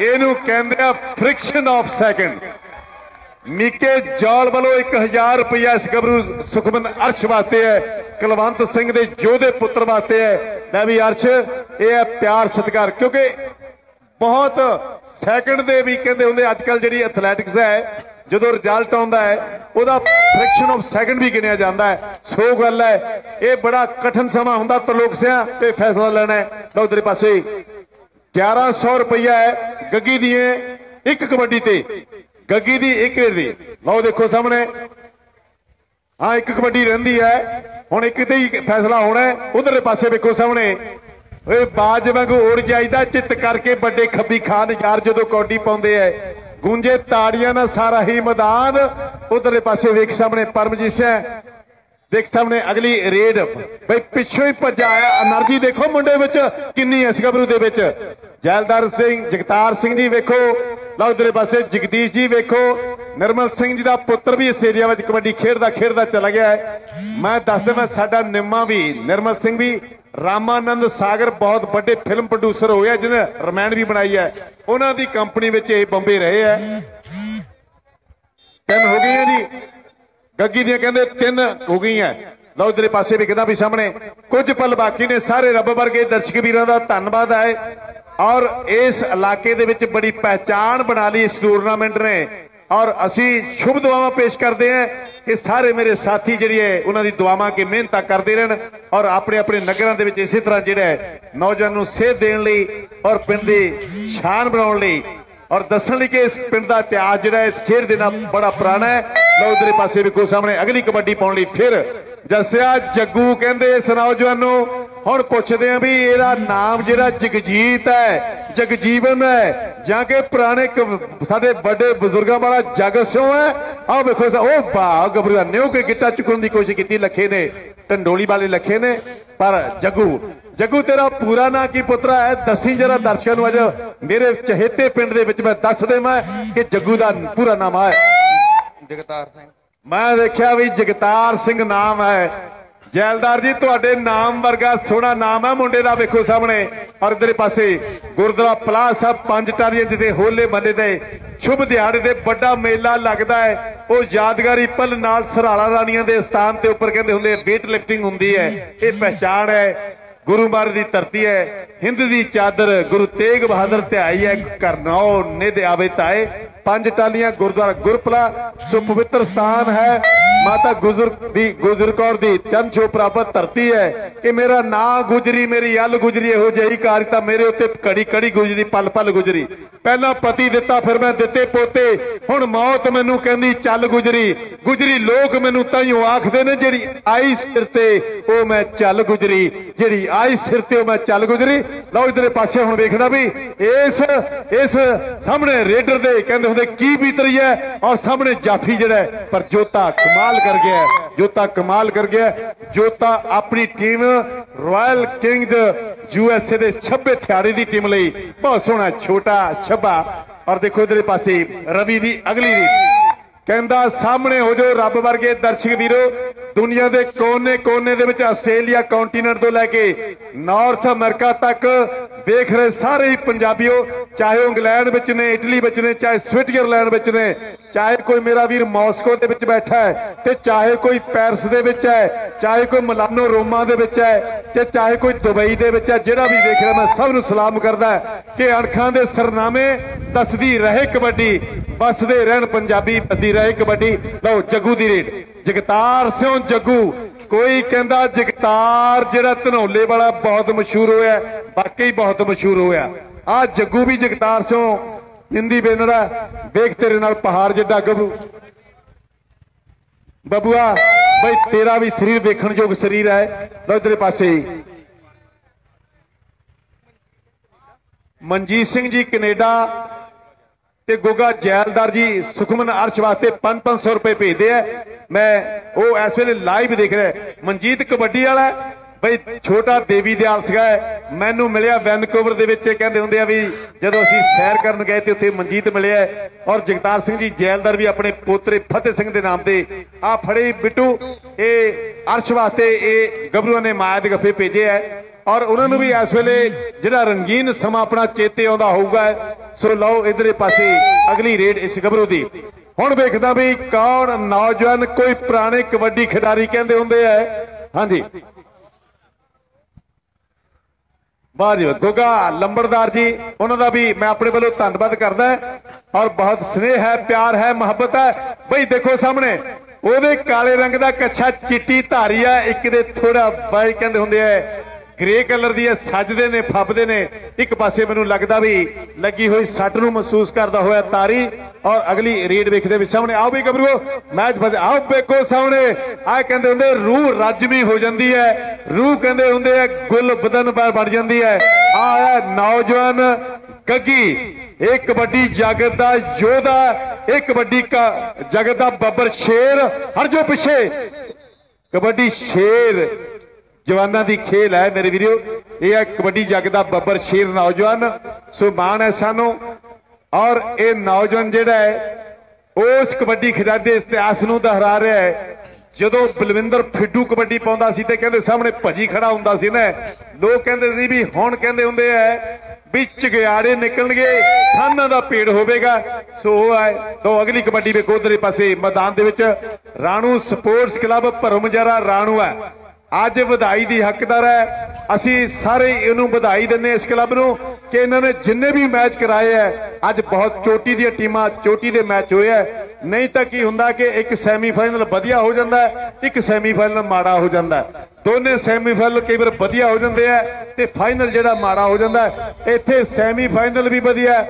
ਇਹਨੂੰ ਕਹਿੰਦੇ ਆ ਫ੍ਰਿਕਸ਼ਨ ਆਫ ਸੈਕਿੰਡ ਮੀਕੇ ਜੌਲ ਵੱਲੋਂ 1000 ਰੁਪਇਆ ਇਸ ਗੱਭਰੂ ਸੁਖਮਨ ਅਰਸ਼ ਵਾਸਤੇ ਹੈ, ਕੁਲਵੰਤ ਸਿੰਘ ਦੇ ਯੋਧੇ ਪੁੱਤਰ ਵਾਸਤੇ ਹੈ। ਲੈ ਵੀ ਅਰਸ਼, ਇਹ ਹੈ ਪਿਆਰ ਸਤਿਕਾਰ, ਕਿਉਂਕਿ ਬਹੁਤ ਸੈਕਿੰਡ ਦੇ ਵੀ ਕਹਿੰਦੇ ਹੁੰਦੇ ਅੱਜ ਕੱਲ ਜਿਹੜੀ ਐਥਲੈਟਿਕਸ ਹੈ, ਜਦੋਂ ਰਿਜ਼ਲਟ ਆਉਂਦਾ ਹੈ, ਉਹਦਾ ਫ੍ਰਿਕਸ਼ਨ ਆਫ ਸੈਕਿੰਡ ਵੀ ਗਿਣਿਆ ਜਾਂਦਾ ਹੈ। ਸੋ ਗੱਲ ਹੈ, ਇਹ ਬੜਾ ਕਠਿਨ ਸਮਾਂ ਹੁੰਦਾ ਤਰਲੋਕ ਸਿਆ ਤੇ ਫੈਸਲਾ ਲੈਣਾ ਹੈ। ਲਓ ਇਧਰੇ ਪਾਸੇ। 1100 ਰੁਪਇਆ ਹੈ ਗੱਗੀ ਦੀ ਇੱਕ ਕਬੱਡੀ ਤੇ। ਗੱਗੀ ਦੀ ਇੱਕ ਰੇਡ ਦੀ। ਲਓ ਦੇਖੋ ਸਾਹਮਣੇ। ਹਾਂ, ਇੱਕ ਕਬੱਡੀ ਰਹਿੰਦੀ ਹੈ। ਹੁਣ ਇੱਕ ਤੇ ਹੀ ਫੈਸਲਾ ਹੋਣਾ ਉਧਰਲੇ ਪਾਸੇ ਵੇਖੋ ਸਾਹਮਣੇ। ਓਏ, ਬਾਜ ਵਾਂਗੂ ਉੜ ਜਾਈਦਾ, ਚਿੱਤ ਕਰਕੇ ਵੱਡੇ ਖੱਬੀ ਖਾਨ ਯਾਰ ਜਦੋਂ ਕੌਡੀ ਪਾਉਂਦੇ ਐ। ਗੂੰਜੇ ਤਾੜੀਆਂ ਨਾਲ ਸਾਰਾ ਹੀ ਮੈਦਾਨ। ਉਧਰਲੇ ਪਾਸੇ ਵੇਖ ਸਾਹਮਣੇ, ਪਰਮਜੀਤ ਸਿੰਘ। ਦੇਖ ਸਾਹਮਣੇ ਅਗਲੀ ਰੇਡ ਬਈ ਪਿੱਛੋਂ ਹੀ ਭੱਜਾ ਆਇਆ। એનર્ਜੀ ਦੇਖੋ ਮੁੰਡੇ ਵਿੱਚ, ਕਿੰਨੀ ਹੈ ਸਗਬਰੂ ਦੇ ਵਿੱਚ। ਜੈਲਦਾਰ ਸਿੰਘ, ਜਗਤਾਰ ਸਿੰਘ ਜੀ ਵੇਖੋ। ਲਓ ਉਧਰੇ ਪਾਸੇ ਜਗਦੀਸ਼ ਜੀ ਵੇਖੋ। ਨਿਰਮਲ ਸਿੰਘ ਜੀ ਦਾ ਪੁੱਤਰ ਵੀ ਇਸ ਏਰੀਆ ਵਿੱਚ ਕਬੱਡੀ ਖੇਡਦਾ ਖੇਡਦਾ ਚਲਾ ਗਿਆ ਹੈ। ਮੈਂ ਦੱਸ ਦਵਾਂ, ਸਾਡਾ ਨਿੰਮਾ ਵੀ, ਨਿਰਮਲ ਸਿੰਘ ਵੀ। ਰਾਮਾਨੰਦ ਸਾਗਰ ਬਹੁਤ ਵੱਡੇ ਫਿਲਮ ਪ੍ਰੋਡਿਊਸਰ ਗਿਆ ਜਿਹਨੇ ਰਮੈਨ ਵੀ ਬਣਾਈ ਹੈ। ਉਹਨਾਂ ਦੀ ਕੰਪਨੀ ਵਿੱਚ ਇਹ ਬੰਬੇ ਰਹੇ ਹੈ। ਤਿੰਨ ਹੋ ਗਈਆਂ ਜੀ। ਗੱਗੀ ਦੀਆਂ ਕਹਿੰਦੇ ਤਿੰਨ ਹੋ ਗਈਆਂ। ਲਓ ਇਧਰੇ ਪਾਸੇ ਵੀ ਕਹਿੰਦਾ ਵੀ ਸਾਹਮਣੇ। ਕੁਝ ਪਲ ਬਾਕੀ ਨੇ, ਸਾਰੇ ਰੱਬ ਵਰਗੇ ਦਰਸ਼ਕ ਵੀਰਾਂ ਦਾ ਧੰਨਵਾਦ ਆਏ ਔਰ ਇਸ ਇਲਾਕੇ ਦੇ ਵਿੱਚ ਬੜੀ ਪਹਿਚਾਣ ਬਣਾ ਲਈ ਇਸ ਟੂਰਨਾਮੈਂਟ ਨੇ। ਔਰ ਅਸੀਂ ਸ਼ੁਭ ਦੁਆਵਾਂ ਪੇਸ਼ ਕਰਦੇ ਹਾਂ ਕਿ ਸਾਰੇ ਮੇਰੇ ਸਾਥੀ ਜਿਹੜੀ ਹੈ, ਉਹਨਾਂ ਦੀ ਦੁਆਵਾਂ ਕੇ ਮਿਹਨਤਾਂ ਕਰਦੇ ਰਹਿਣ। ਔਰ ਆਪਣੇ ਆਪਣੇ ਨਗਰਾਂ ਦੇ ਵਿੱਚ ਇਸੇ ਤਰ੍ਹਾਂ ਜਿਹੜਾ ਹੈ, ਨੌਜਵਾਨ ਨੂੰ ਸੇਧ ਦੇਣ ਲਈ ਔਰ ਪਿੰਡ ਦੀ ਸ਼ਾਨ ਬਣਾਉਣ ਲਈ ਔਰ ਦੱਸਣ ਲਈ ਕਿ ਇਸ ਪਿੰਡ ਦਾ ਇਤਿਹਾਸ ਜਿਹੜਾ ਇਸ ਖੇਡ ਦੇ ਨਾਲ ਬੜਾ ਪੁਰਾਣਾ ਹੈ। ਲਓ ਉਧਰੇ ਪਾਸੇ ਵੀ ਕੋ ਸਾਹਮਣੇ, ਅਗਲੀ ਕਬੱਡੀ ਪਾਉਣ ਲਈ ਫਿਰ ਜੱਸਿਆ ਜੱਗੂ ਕਹਿੰਦੇ, ਇਸ ਨੌਜਵਾਨ ਨੂੰ ਹੁਣ ਪੁੱਛਦੇ ਆ ਵੀ ਇਹਦਾ ਨਾਮ ਜਿਹੜਾ ਜਗਜੀਤ ਹੈ, ਜਗਜੀਵਨ ਹੈ, ਜਾਂ ਕਿ ਪੁਰਾਣੇ ਸਾਡੇ ਵੱਡੇ ਬਜ਼ੁਰਗਾਂ ਵਾਲਾ ਜਗ ਸਿਓ ਹੈ। ਆਹ ਵੇਖੋ ਸਾ- ਉਹ ਵਾਹ ਗੱਭਰੂ ਨਿਉ ਕੇ ਗਿੱਟਾ ਚੁੱਕਣ ਦੀ ਕੋਸ਼ਿਸ਼ ਕੀਤੀ, ਲੱਖੇ ਨੇ ਟੰਡੋਲੀ ਵਾਲੇ ਲੱਖੇ ਨੇ, ਪਰ ਜੱਗੂ ਜੱਗੂ ਤੇਰਾ ਪੂਰਾ ਨਾਂ ਕੀ ਪੁੱਤਰਾ ਹੈ? ਦੱਸੀ ਜਰਾ ਦਰਸ਼ਕਾਂ ਨੂੰ ਅੱਜ। ਮੇਰੇ ਚਹੇਤੇ ਪਿੰਡ ਦੇ ਵਿੱਚ ਮੈਂ ਦੱਸ ਦੇਵਾਂ ਕਿ ਜੱਗੂ ਦਾ ਪੂਰਾ ਨਾਮ ਹੈ। ਜਗਤਾਰ ਸਿੰਘ। ਮੈਂ ਦੇਖਿਆ ਵੀ ਜਗਤਾਰ ਸਿੰਘ ਨਾਮ ਹੈ। ਜੈਲਦਾਰ ਜੀ ਤੁਹਾਡੇ ਨਾਮ ਵਰਗਾ ਸੋਹਣਾ ਨਾਮ ਹੈ। ਮੁੰਡੇ ਦਾ ਵੇਖੋ ਸਾਹਮਣੇ। ਔਰ ਇਧਰੇ ਪਾਸੇ ਗੁਰਦੁਆਰਾ ਪਲਾਹ ਸਾਹਿਬ ਪੰਜ ਟਾਰੀਆਂ ਜਿੱਤੇ ਹੋਲੇ ਮਹੱਲੇ ਦੇ ਸ਼ੁਭ ਦਿਹਾੜੇ ਦੇ ਵੱਡਾ ਮੇਲਾ ਲੱਗਦਾ ਹੈ। ਉਹ ਯਾਦਗਾਰੀ ਪਲ ਨਾਲ ਸਰਾਲਾ ਰਾਣੀਆਂ ਦੇ ਸਥਾਨ ਤੇ ਉੱਪਰ ਕਹਿੰਦੇ ਹੁੰਦੇ ਵੇਟ ਲਿਫਟਿੰਗ ਹੁੰਦੀ ਹੈ। ਇਹ ਪਹਿਚਾਣ ਹੈ। ਗੁਰੂ ਮਹਾਰਾਜ ਦੀ ਧਰਤੀ ਹੈ, ਹਿੰਦ ਦੀ ਚਾਦਰ ਗੁਰੂ ਤੇਗ ਬਹਾਦਰ ਧਿਆਈ ਆਈ ਹੈ ਕਰਨੌ ਨਿਧ ਆਵੇ ਤਾਏ ਪੰਜ ਟਾਲੀਆਂ ਗੁਰਦੁਆਰਾ ਗੁਰਪਲਾ, ਸੁਪਵਿੱਤਰ ਸਥਾਨ ਹੈ। ਮਾਤਾ ਗੁਜਰ ਦੀ, ਗੁਜਰ ਕੌਰ ਦੀ ਚੰਨ ਛੋ ਪ੍ਰਾਪਤ ਧਰਤੀ ਹੈ। ਕਿ ਮੇਰਾ ਨਾਂ ਗੁਜਰੀ, ਮੇਰੀ ਅਲ ਗੁਜਰੀ, ਇਹੋ ਜਿਹੀ ਕਾਰਿਤਾ ਮੇਰੇ ਉੱਤੇ ਘੜੀ ਘੜੀ ਗੁਜਰੀ, ਪਲ ਪਲ ਗੁਜਰੀ। ਪਹਿਲਾਂ ਪਤੀ ਦਿੱਤਾ, ਫਿਰ ਮੈਂ ਦਿੱਤੇ ਪੋਤੇ। ਹੁਣ ਮੌਤ ਮੈਨੂੰ ਕਹਿੰਦੀ, ਚੱਲ ਗੁਜਰੀ। ਗੁਜਰੀ ਲੋਕ ਮੈਨੂੰ ਤਾਈਓ ਆਖਦੇ ਨੇ, ਜਿਹੜੀ ਆਈ ਸਿਰ ਤੇ, ਉਹ ਮੈਂ ਚੱਲ ਗੁਜਰੀ। ਜਿਹੜੀ ਆਈ ਸਿਰ ਤੇ, ਉਹ ਮੈਂ ਚੱਲ ਗੁਜਰੀ। ਲਓ ਇਧਰੇ ਪਾਸੇ ਹੁਣ ਵੇਖਣਾ ਵੀ, ਇਸ ਇਸ ਸਾਹਮਣੇ ਰੇਡਰ ਦੇ ਕਹਿੰਦੇ ਹੁੰਦੇ, ਕੀ ਬੀਤ ਰਹੀ ਹੈ? ਔਰ ਸਾਹਮਣੇ ਜਾਫੀ ਜਿਹੜਾ ਪਰ ਜੋਤਾ ਕਮਾਲ ਕਰ ਗਿਆ ਜੋਤਾ ਕਮਾਲ ਕਰ ਗਿਆ ਜੋਤਾ ਆਪਣੀ ਟੀਮ ਰਾਇਲ ਕਿੰਗਜ਼ ਯੂਐਸਏ ਦੇ 26 ਥਿਆੜੇ ਦੀ ਟੀਮ ਲਈ ਬਹੁਤ ਸੋਹਣਾ, ਛੋਟਾ ਛੱਬਾ। ਔਰ ਦੇਖੋ ਇਧਰੇ ਪਾਸੇ, ਰਵੀ ਦੀ ਅਗਲੀ ਰੀਤ। ਕਹਿੰਦਾ, ਸਾਹਮਣੇ ਹੋ ਜਾਓ ਰੱਬ ਵਰਗੇ ਦਰਸ਼ਕ ਵੀਰੋ। ਦੁਨੀਆ ਦੇ ਕੋਨੇ-ਕੋਨੇ ਦੇ ਵਿੱਚ ਆਸਟ੍ਰੇਲੀਆ ਕੰਟੀਨੈਂਟ ਤੋਂ ਲੈ ਕੇ ਨਾਰਥ ਅਮਰੀਕਾ ਤੱਕ ਵੇਖ ਰਹੇ ਸਾਰੇ ਹੀ ਪੰਜਾਬੀਓ, ਚਾਹੇ ਇੰਗਲੈਂਡ ਵਿੱਚ ਨੇ, ਇਟਲੀ ਵਿੱਚ ਨੇ, ਚਾਹੇ ਸਵਿਟਜ਼ਰਲੈਂਡ ਵਿੱਚ ਨੇ, ਚਾਹੇ ਕੋਈ ਮੇਰਾ ਵੀਰ ਮਾਸਕੋ ਦੇ ਵਿੱਚ ਬੈਠਾ ਹੈ ਤੇ ਚਾਹੇ ਕੋਈ ਪੈਰਿਸ ਦੇ ਵਿੱਚ ਹੈ, ਚਾਹੇ ਕੋਈ ਮਿਲਾਨੋ ਰੋਮਾ ਦੇ ਵਿੱਚ ਹੈ ਤੇ ਚਾਹੇ ਕੋਈ ਦੁਬਈ ਦੇ ਵਿੱਚ ਹੈ, ਜਿਹੜਾ ਵੀ ਵੇਖ ਰਿਹਾ ਮੈਂ ਸਭ ਨੂੰ ਸਲਾਮ ਕਰਦਾ ਕਿ ਅਣਖਾਂ ਦੇ ਸਰਨਾਮੇ ਦੱਸਦੀ ਰਹੇ ਕਬੱਡੀ ਬਸਦੇ ਰਹਿਣ ਪੰਜਾਬੀ ਬੱਦੀ ਰਹੇ ਕਬੱਡੀ। ਲਓ, ਜੱਗੂ ਦੀ ਰੇਡ। ਜਗਤਾਰ ਸਿਓ ਜੱਗੂ ਕੋਈ ਕਹਿੰਦਾ ਜਗਤਾਰ ਜਿਹੜਾ ਧਨੌਲੇ ਵਾਲਾ ਬਹੁਤ ਮਸ਼ਹੂਰ ਹੋਇਆ, ਵਾਕਈ ਬਹੁਤ ਮਸ਼ਹੂਰ ਹੋਇਆ। ਆ ਜੱਗੂ ਵੀ ਜਗਤਾਰ ਸਿਓ ਹਿੰਦੀ ਬੇਨੜਾ ਵੇਖ ਤੇਰੇ ਨਾਲ ਪਹਾੜ ਜਿੱਡਾ ਗੱਭਰੂ। ਬਬੂਆ, ਬਈ ਤੇਰਾ ਵੀ ਸਰੀਰ ਵੇਖਣ ਯੋਗ ਸਰੀਰ ਹੈ। ਲਓ ਇਧਰੇ ਪਾਸੇ। ਮਨਜੀਤ ਸਿੰਘ ਜੀ, ਕੈਨੇਡਾ ਤੇ ਗੋਗਾ ਜੈਲਦਾਰ ਜੀ ਸੁਖਮਨ ਅਰਸ਼ ਵਾਸਤੇ 5-500 ਰੁਪਏ ਭੇਜਦੇ ਆ। ਮੈਂ ਉਹ ਇਸ ਵੇਲੇ ਲਾਈਵ ਦੇਖ ਰਿਹਾ। ਮਨਜੀਤ ਕਬੱਡੀ ਵਾਲਾ ਬਈ ਛੋਟਾ ਦੇਵੀ ਦਿਆਲ ਸੀਗਾ ਮੈਨੂੰ ਮਿਲਿਆ ਵੈਨਕੂਵਰ ਦੇ ਵਿੱਚ ਕਹਿੰਦੇ ਹੁੰਦੇ ਆ ਵੀ ਜਦੋਂ ਅਸੀਂ ਸੈਰ ਕਰਨ ਗਏ ਤੇ ਉੱਥੇ ਮਨਜੀਤ ਮਿਲਿਆ ਔਰ ਜਗਤਾਰ ਸਿੰਘ ਜੀ ਜੈਲਦਾਰ ਵੀ ਆਪਣੇ ਪੋਤਰੇ ਫਤਿਹ ਸਿੰਘ ਦੇ ਨਾਮ ਤੇ ਆ ਫੜੇ ਬਿੱਟੂ। ਇਹ ਅਰਸ਼ ਵਾਸਤੇ ਇਹ ਗੱਭਰੂਆਂ ਨੇ ਮਾਇਆ ਦੇ ਗੱਫੇ ਭੇਜੇ ਆ ਔਰ ਉਹਨਾਂ ਨੂੰ ਵੀ ਇਸ ਵੇਲੇ ਜਿਹੜਾ ਰੰਗੀਨ ਸਮਾਂ ਆਪਣਾ ਚੇਤੇ ਆਉਂਦਾ ਹੋਊਗਾ, ਸੋ ਲਓ ਇਧਰੇ ਪਾਸੇ ਅਗਲੀ ਰੇਡ ਇਸ ਗੱਭਰੂ ਦੀ। ਹੁਣ ਵੇਖਦਾ ਵੀ ਕੌਣ ਨੌਜਵਾਨ ਕੋਈ ਪੁਰਾਣੇ ਕਬੱਡੀ ਖਿਡਾਰੀ ਕਹਿੰਦੇ ਹੁੰਦੇ ਆ। ਹਾਂਜੀ। ਵਾਹ ਜੀ ਵਾਹ। ਗੋਗਾ ਲੰਬੜਦਾਰ ਜੀ, ਉਹਨਾਂ ਦਾ ਵੀ ਮੈਂ ਆਪਣੇ ਵੱਲੋਂ ਧੰਨਵਾਦ ਕਰਦਾ ਔਰ ਬਹੁਤ ਸਨੇਹ ਹੈ, ਪਿਆਰ ਹੈ, ਮੁਹੱਬਤ ਹੈ। ਬਈ ਦੇਖੋ ਸਾਹਮਣੇ, ਉਹਦੇ ਕਾਲੇ ਰੰਗ ਦਾ ਕੱਛਾ ਚਿੱਟੀ ਧਾਰੀ ਆ, ਇੱਕ ਦੇ ਥੋੜਾ ਬਾਈ ਕਹਿੰਦੇ ਹੁੰਦੇ ਆ। ਗ੍ਰੇ ਕਲਰ ਦੀ ਇਹ ਸੱਜਦੇ ਨੇ, ਫੱਬਦੇ ਨੇ। ਇੱਕ ਪਾਸੇ ਮੈਨੂੰ ਲੱਗਦਾ ਵੀ ਲੱਗੀ ਹੋਈ ਸੱਟ ਨੂੰ ਮਹਿਸੂਸ ਕਰਦਾ ਹੋਇਆ ਤਾਰੀ ਔਰ ਅਗਲੀ ਰੇਡ ਵੇਖਦੇ ਵੀ ਸਾਹਮਣੇ। ਆਓ ਵੀ ਗੱਭਰੂਓ, ਮੈਚ ਬਦ ਆਓ ਵੇਖੋ ਸਾਹਮਣੇ। ਆ ਕਹਿੰਦੇ ਹੁੰਦੇ, ਰੂਹ ਰੱਜਵੀਂ ਹੋ ਜਾਂਦੀ ਹੈ। ਰੂਹ ਕਹਿੰਦੇ ਹੁੰਦੇ ਆ, ਗੁੱਲ ਬਦਨ ਬਣ ਬਣ ਜਾਂਦੀ ਹੈ। ਆ ਨੌਜਵਾਨ ਗੱਗੀ। ਇਹ ਕਬੱਡੀ ਜਗਤ ਦਾ ਯੋਧਾ ਇਹ ਕਬੱਡੀ ਜਗਤ ਦਾ ਬੱਬਰ ਸ਼ੇਰ। ਹਰ ਜੋ ਪਿੱਛੇ। ਕਬੱਡੀ ਸ਼ੇਰ ਜਵਾਨਾਂ ਦੀ ਖੇਲ ਹੈ ਮੇਰੇ ਵੀਰੋ। ਇਹ ਹੈ ਕਬੱਡੀ ਜੱਗ ਦਾ ਬੱਬਰ ਸ਼ੇਰ ਨੌਜਵਾਨ। ਸੋ ਮਾਣ ਹੈ ਸਾਨੂੰ। ਔਰ ਇਹ ਨੌਜਵਾਨ ਜਿਹੜਾ ਹੈ ਉਸ ਕਬੱਡੀ ਖਿਡਾਰੀ ਦੇ ਇਤਿਹਾਸ ਨੂੰ ਦੁਹਰਾ ਰਿਹਾ ਹੈ। ਜਦੋਂ ਬਲਵਿੰਦਰ ਫਿੱਡੂ ਕਬੱਡੀ ਪਾਉਂਦਾ ਸੀ ਤੇ ਕਹਿੰਦੇ ਸਾਹਮਣੇ ਭੱਜੀ ਖੜਾ ਹੁੰਦਾ ਸੀ ਨਾ। ਲੋਕ ਕਹਿੰਦੇ ਸੀ ਵੀ ਹੁਣ ਕਹਿੰਦੇ ਹੁੰਦੇ ਆ ਵੀ ਚਗਿਆੜੇ ਨਿਕਲਣਗੇ, ਸਾਨਾਂ ਦਾ ਪੇੜ ਹੋਵੇਗਾ। ਸੋ ਉਹ ਹੈ ਤੋਂ ਅਗਲੀ ਕਬੱਡੀ ਵੇਖੋ ਉਧਰੇ ਪਾਸੇ ਮੈਦਾਨ ਦੇ ਵਿੱਚ ਰਾਣੂ ਸਪੋਰਟਸ ਕਲੱਬ ਭਰਮਜਰਾ ਰਾਣੂ ਹੈ। ਅੱਜ ਵਧਾਈ ਦੀ ਹੱਕਦਾਰ ਹੈ। ਅਸੀਂ ਸਾਰੇ ਇਹਨੂੰ ਵਧਾਈ ਦਿੰਨੇ ਇਸ ਕਲੱਬ ਨੂੰ ਕਿ ਇਹਨਾਂ ਨੇ ਜਿੰਨੇ ਵੀ ਮੈਚ ਕਰਾਏ ਹੈ, ਅੱਜ ਬਹੁਤ ਚੋਟੀ ਦੀਆਂ ਟੀਮਾਂ, ਚੋਟੀ ਦੇ ਮੈਚ ਹੋਏ ਹੈ। ਨਹੀਂ ਤਾਂ ਕੀ ਹੁੰਦਾ ਕਿ ਇੱਕ ਸੈਮੀਫਾਈਨਲ ਵਧੀਆ ਹੋ ਜਾਂਦਾ ਹੈ, ਇੱਕ ਸੈਮੀਫਾਈਨਲ ਮਾੜਾ ਹੋ ਜਾਂਦਾ ਹੈ। ਦੋਨੇ ਸੈਮੀਫਾਈਨਲ ਕਈ ਵਾਰ ਵਧੀਆ ਹੋ ਜਾਂਦੇ ਆ ਤੇ ਫਾਈਨਲ ਜਿਹੜਾ ਮਾੜਾ ਹੋ ਜਾਂਦਾ ਹੈ, ਇੱਥੇ ਸੈਮੀਫਾਈਨਲ ਵੀ ਵਧੀਆ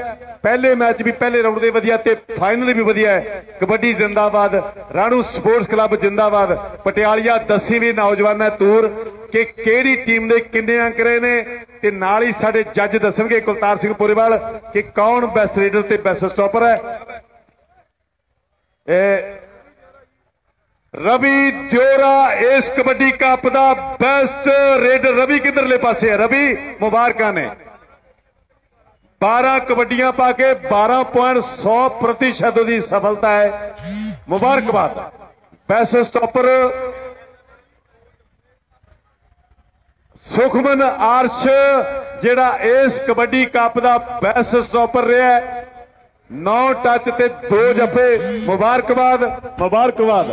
ਪਹਿਲੇ ਮੈਚ ਵੀ ਪਹਿਲੇ ਰਾਉਂਡ ਦੇ ਵਧੀਆ ਤੇ ਫਾਈਨਲ ਵੀ ਵਧੀਆ ਹੈ। ਕਬੱਡੀ ਜਿੰਦਾਬਾਦ, ਰਾਣੂ ਸਪੋਰਟਸ ਕਲੱਬ ਜਿੰਦਾਬਾਦ, ਪਟਿਆਲੀਆ ਦੱਸੀ ਵੀ ਨੌਜਵਾਨਾਂ ਤੂਰ ਕਿ ਕਿਹੜੀ ਟੀਮ ਦੇ ਕਿੰਨੇ ਅੰਕ ਰਹੇ ਨੇ ਤੇ ਨਾਲ ਹੀ ਸਾਡੇ ਜੱਜ ਦੱਸਣਗੇ ਕੁਲਤਾਰ ਸਿੰਘ ਪੁਰੇਵਾਲ ਕਿ ਕੌਣ ਬੈਸਟ ਰੇਡਰ ਤੇ ਬੈਸਟ ਸਟਾਪਰ ਹੈ। ਰਵੀ ਦਿਓਰਾ ਇਸ ਕਬੱਡੀ ਕੱਪ ਦਾ ਬੈਸਟ ਰੇਡਰ ਰਵੀ ਕਿਧਰਲੇ ਪਾਸੇ ਹੈ? ਰਵੀ, ਮੁਬਾਰਕਾਂ ਨੇ। 12 ਕਬੱਡੀਆਂ ਪਾ ਕੇ 12.100% ਦੀ ਸਫਲਤਾ ਹੈ। ਮੁਬਾਰਕਬਾਦ ਬੈਸਟ ਸਟਾਪਰ ਸੁਖਮਨ ਆਰਸ਼, ਜਿਹੜਾ ਇਸ ਕਬੱਡੀ ਕੱਪ ਦਾ ਬੈਸਟ ਸਟਾਪਰ ਰਿਹਾ ਹੈ। 9 ਟੱਚ ਤੇ 2 ਜੱਫੇ ਮੁਬਾਰਕਬਾਦ। ਮੁਬਾਰਕਬਾਦ।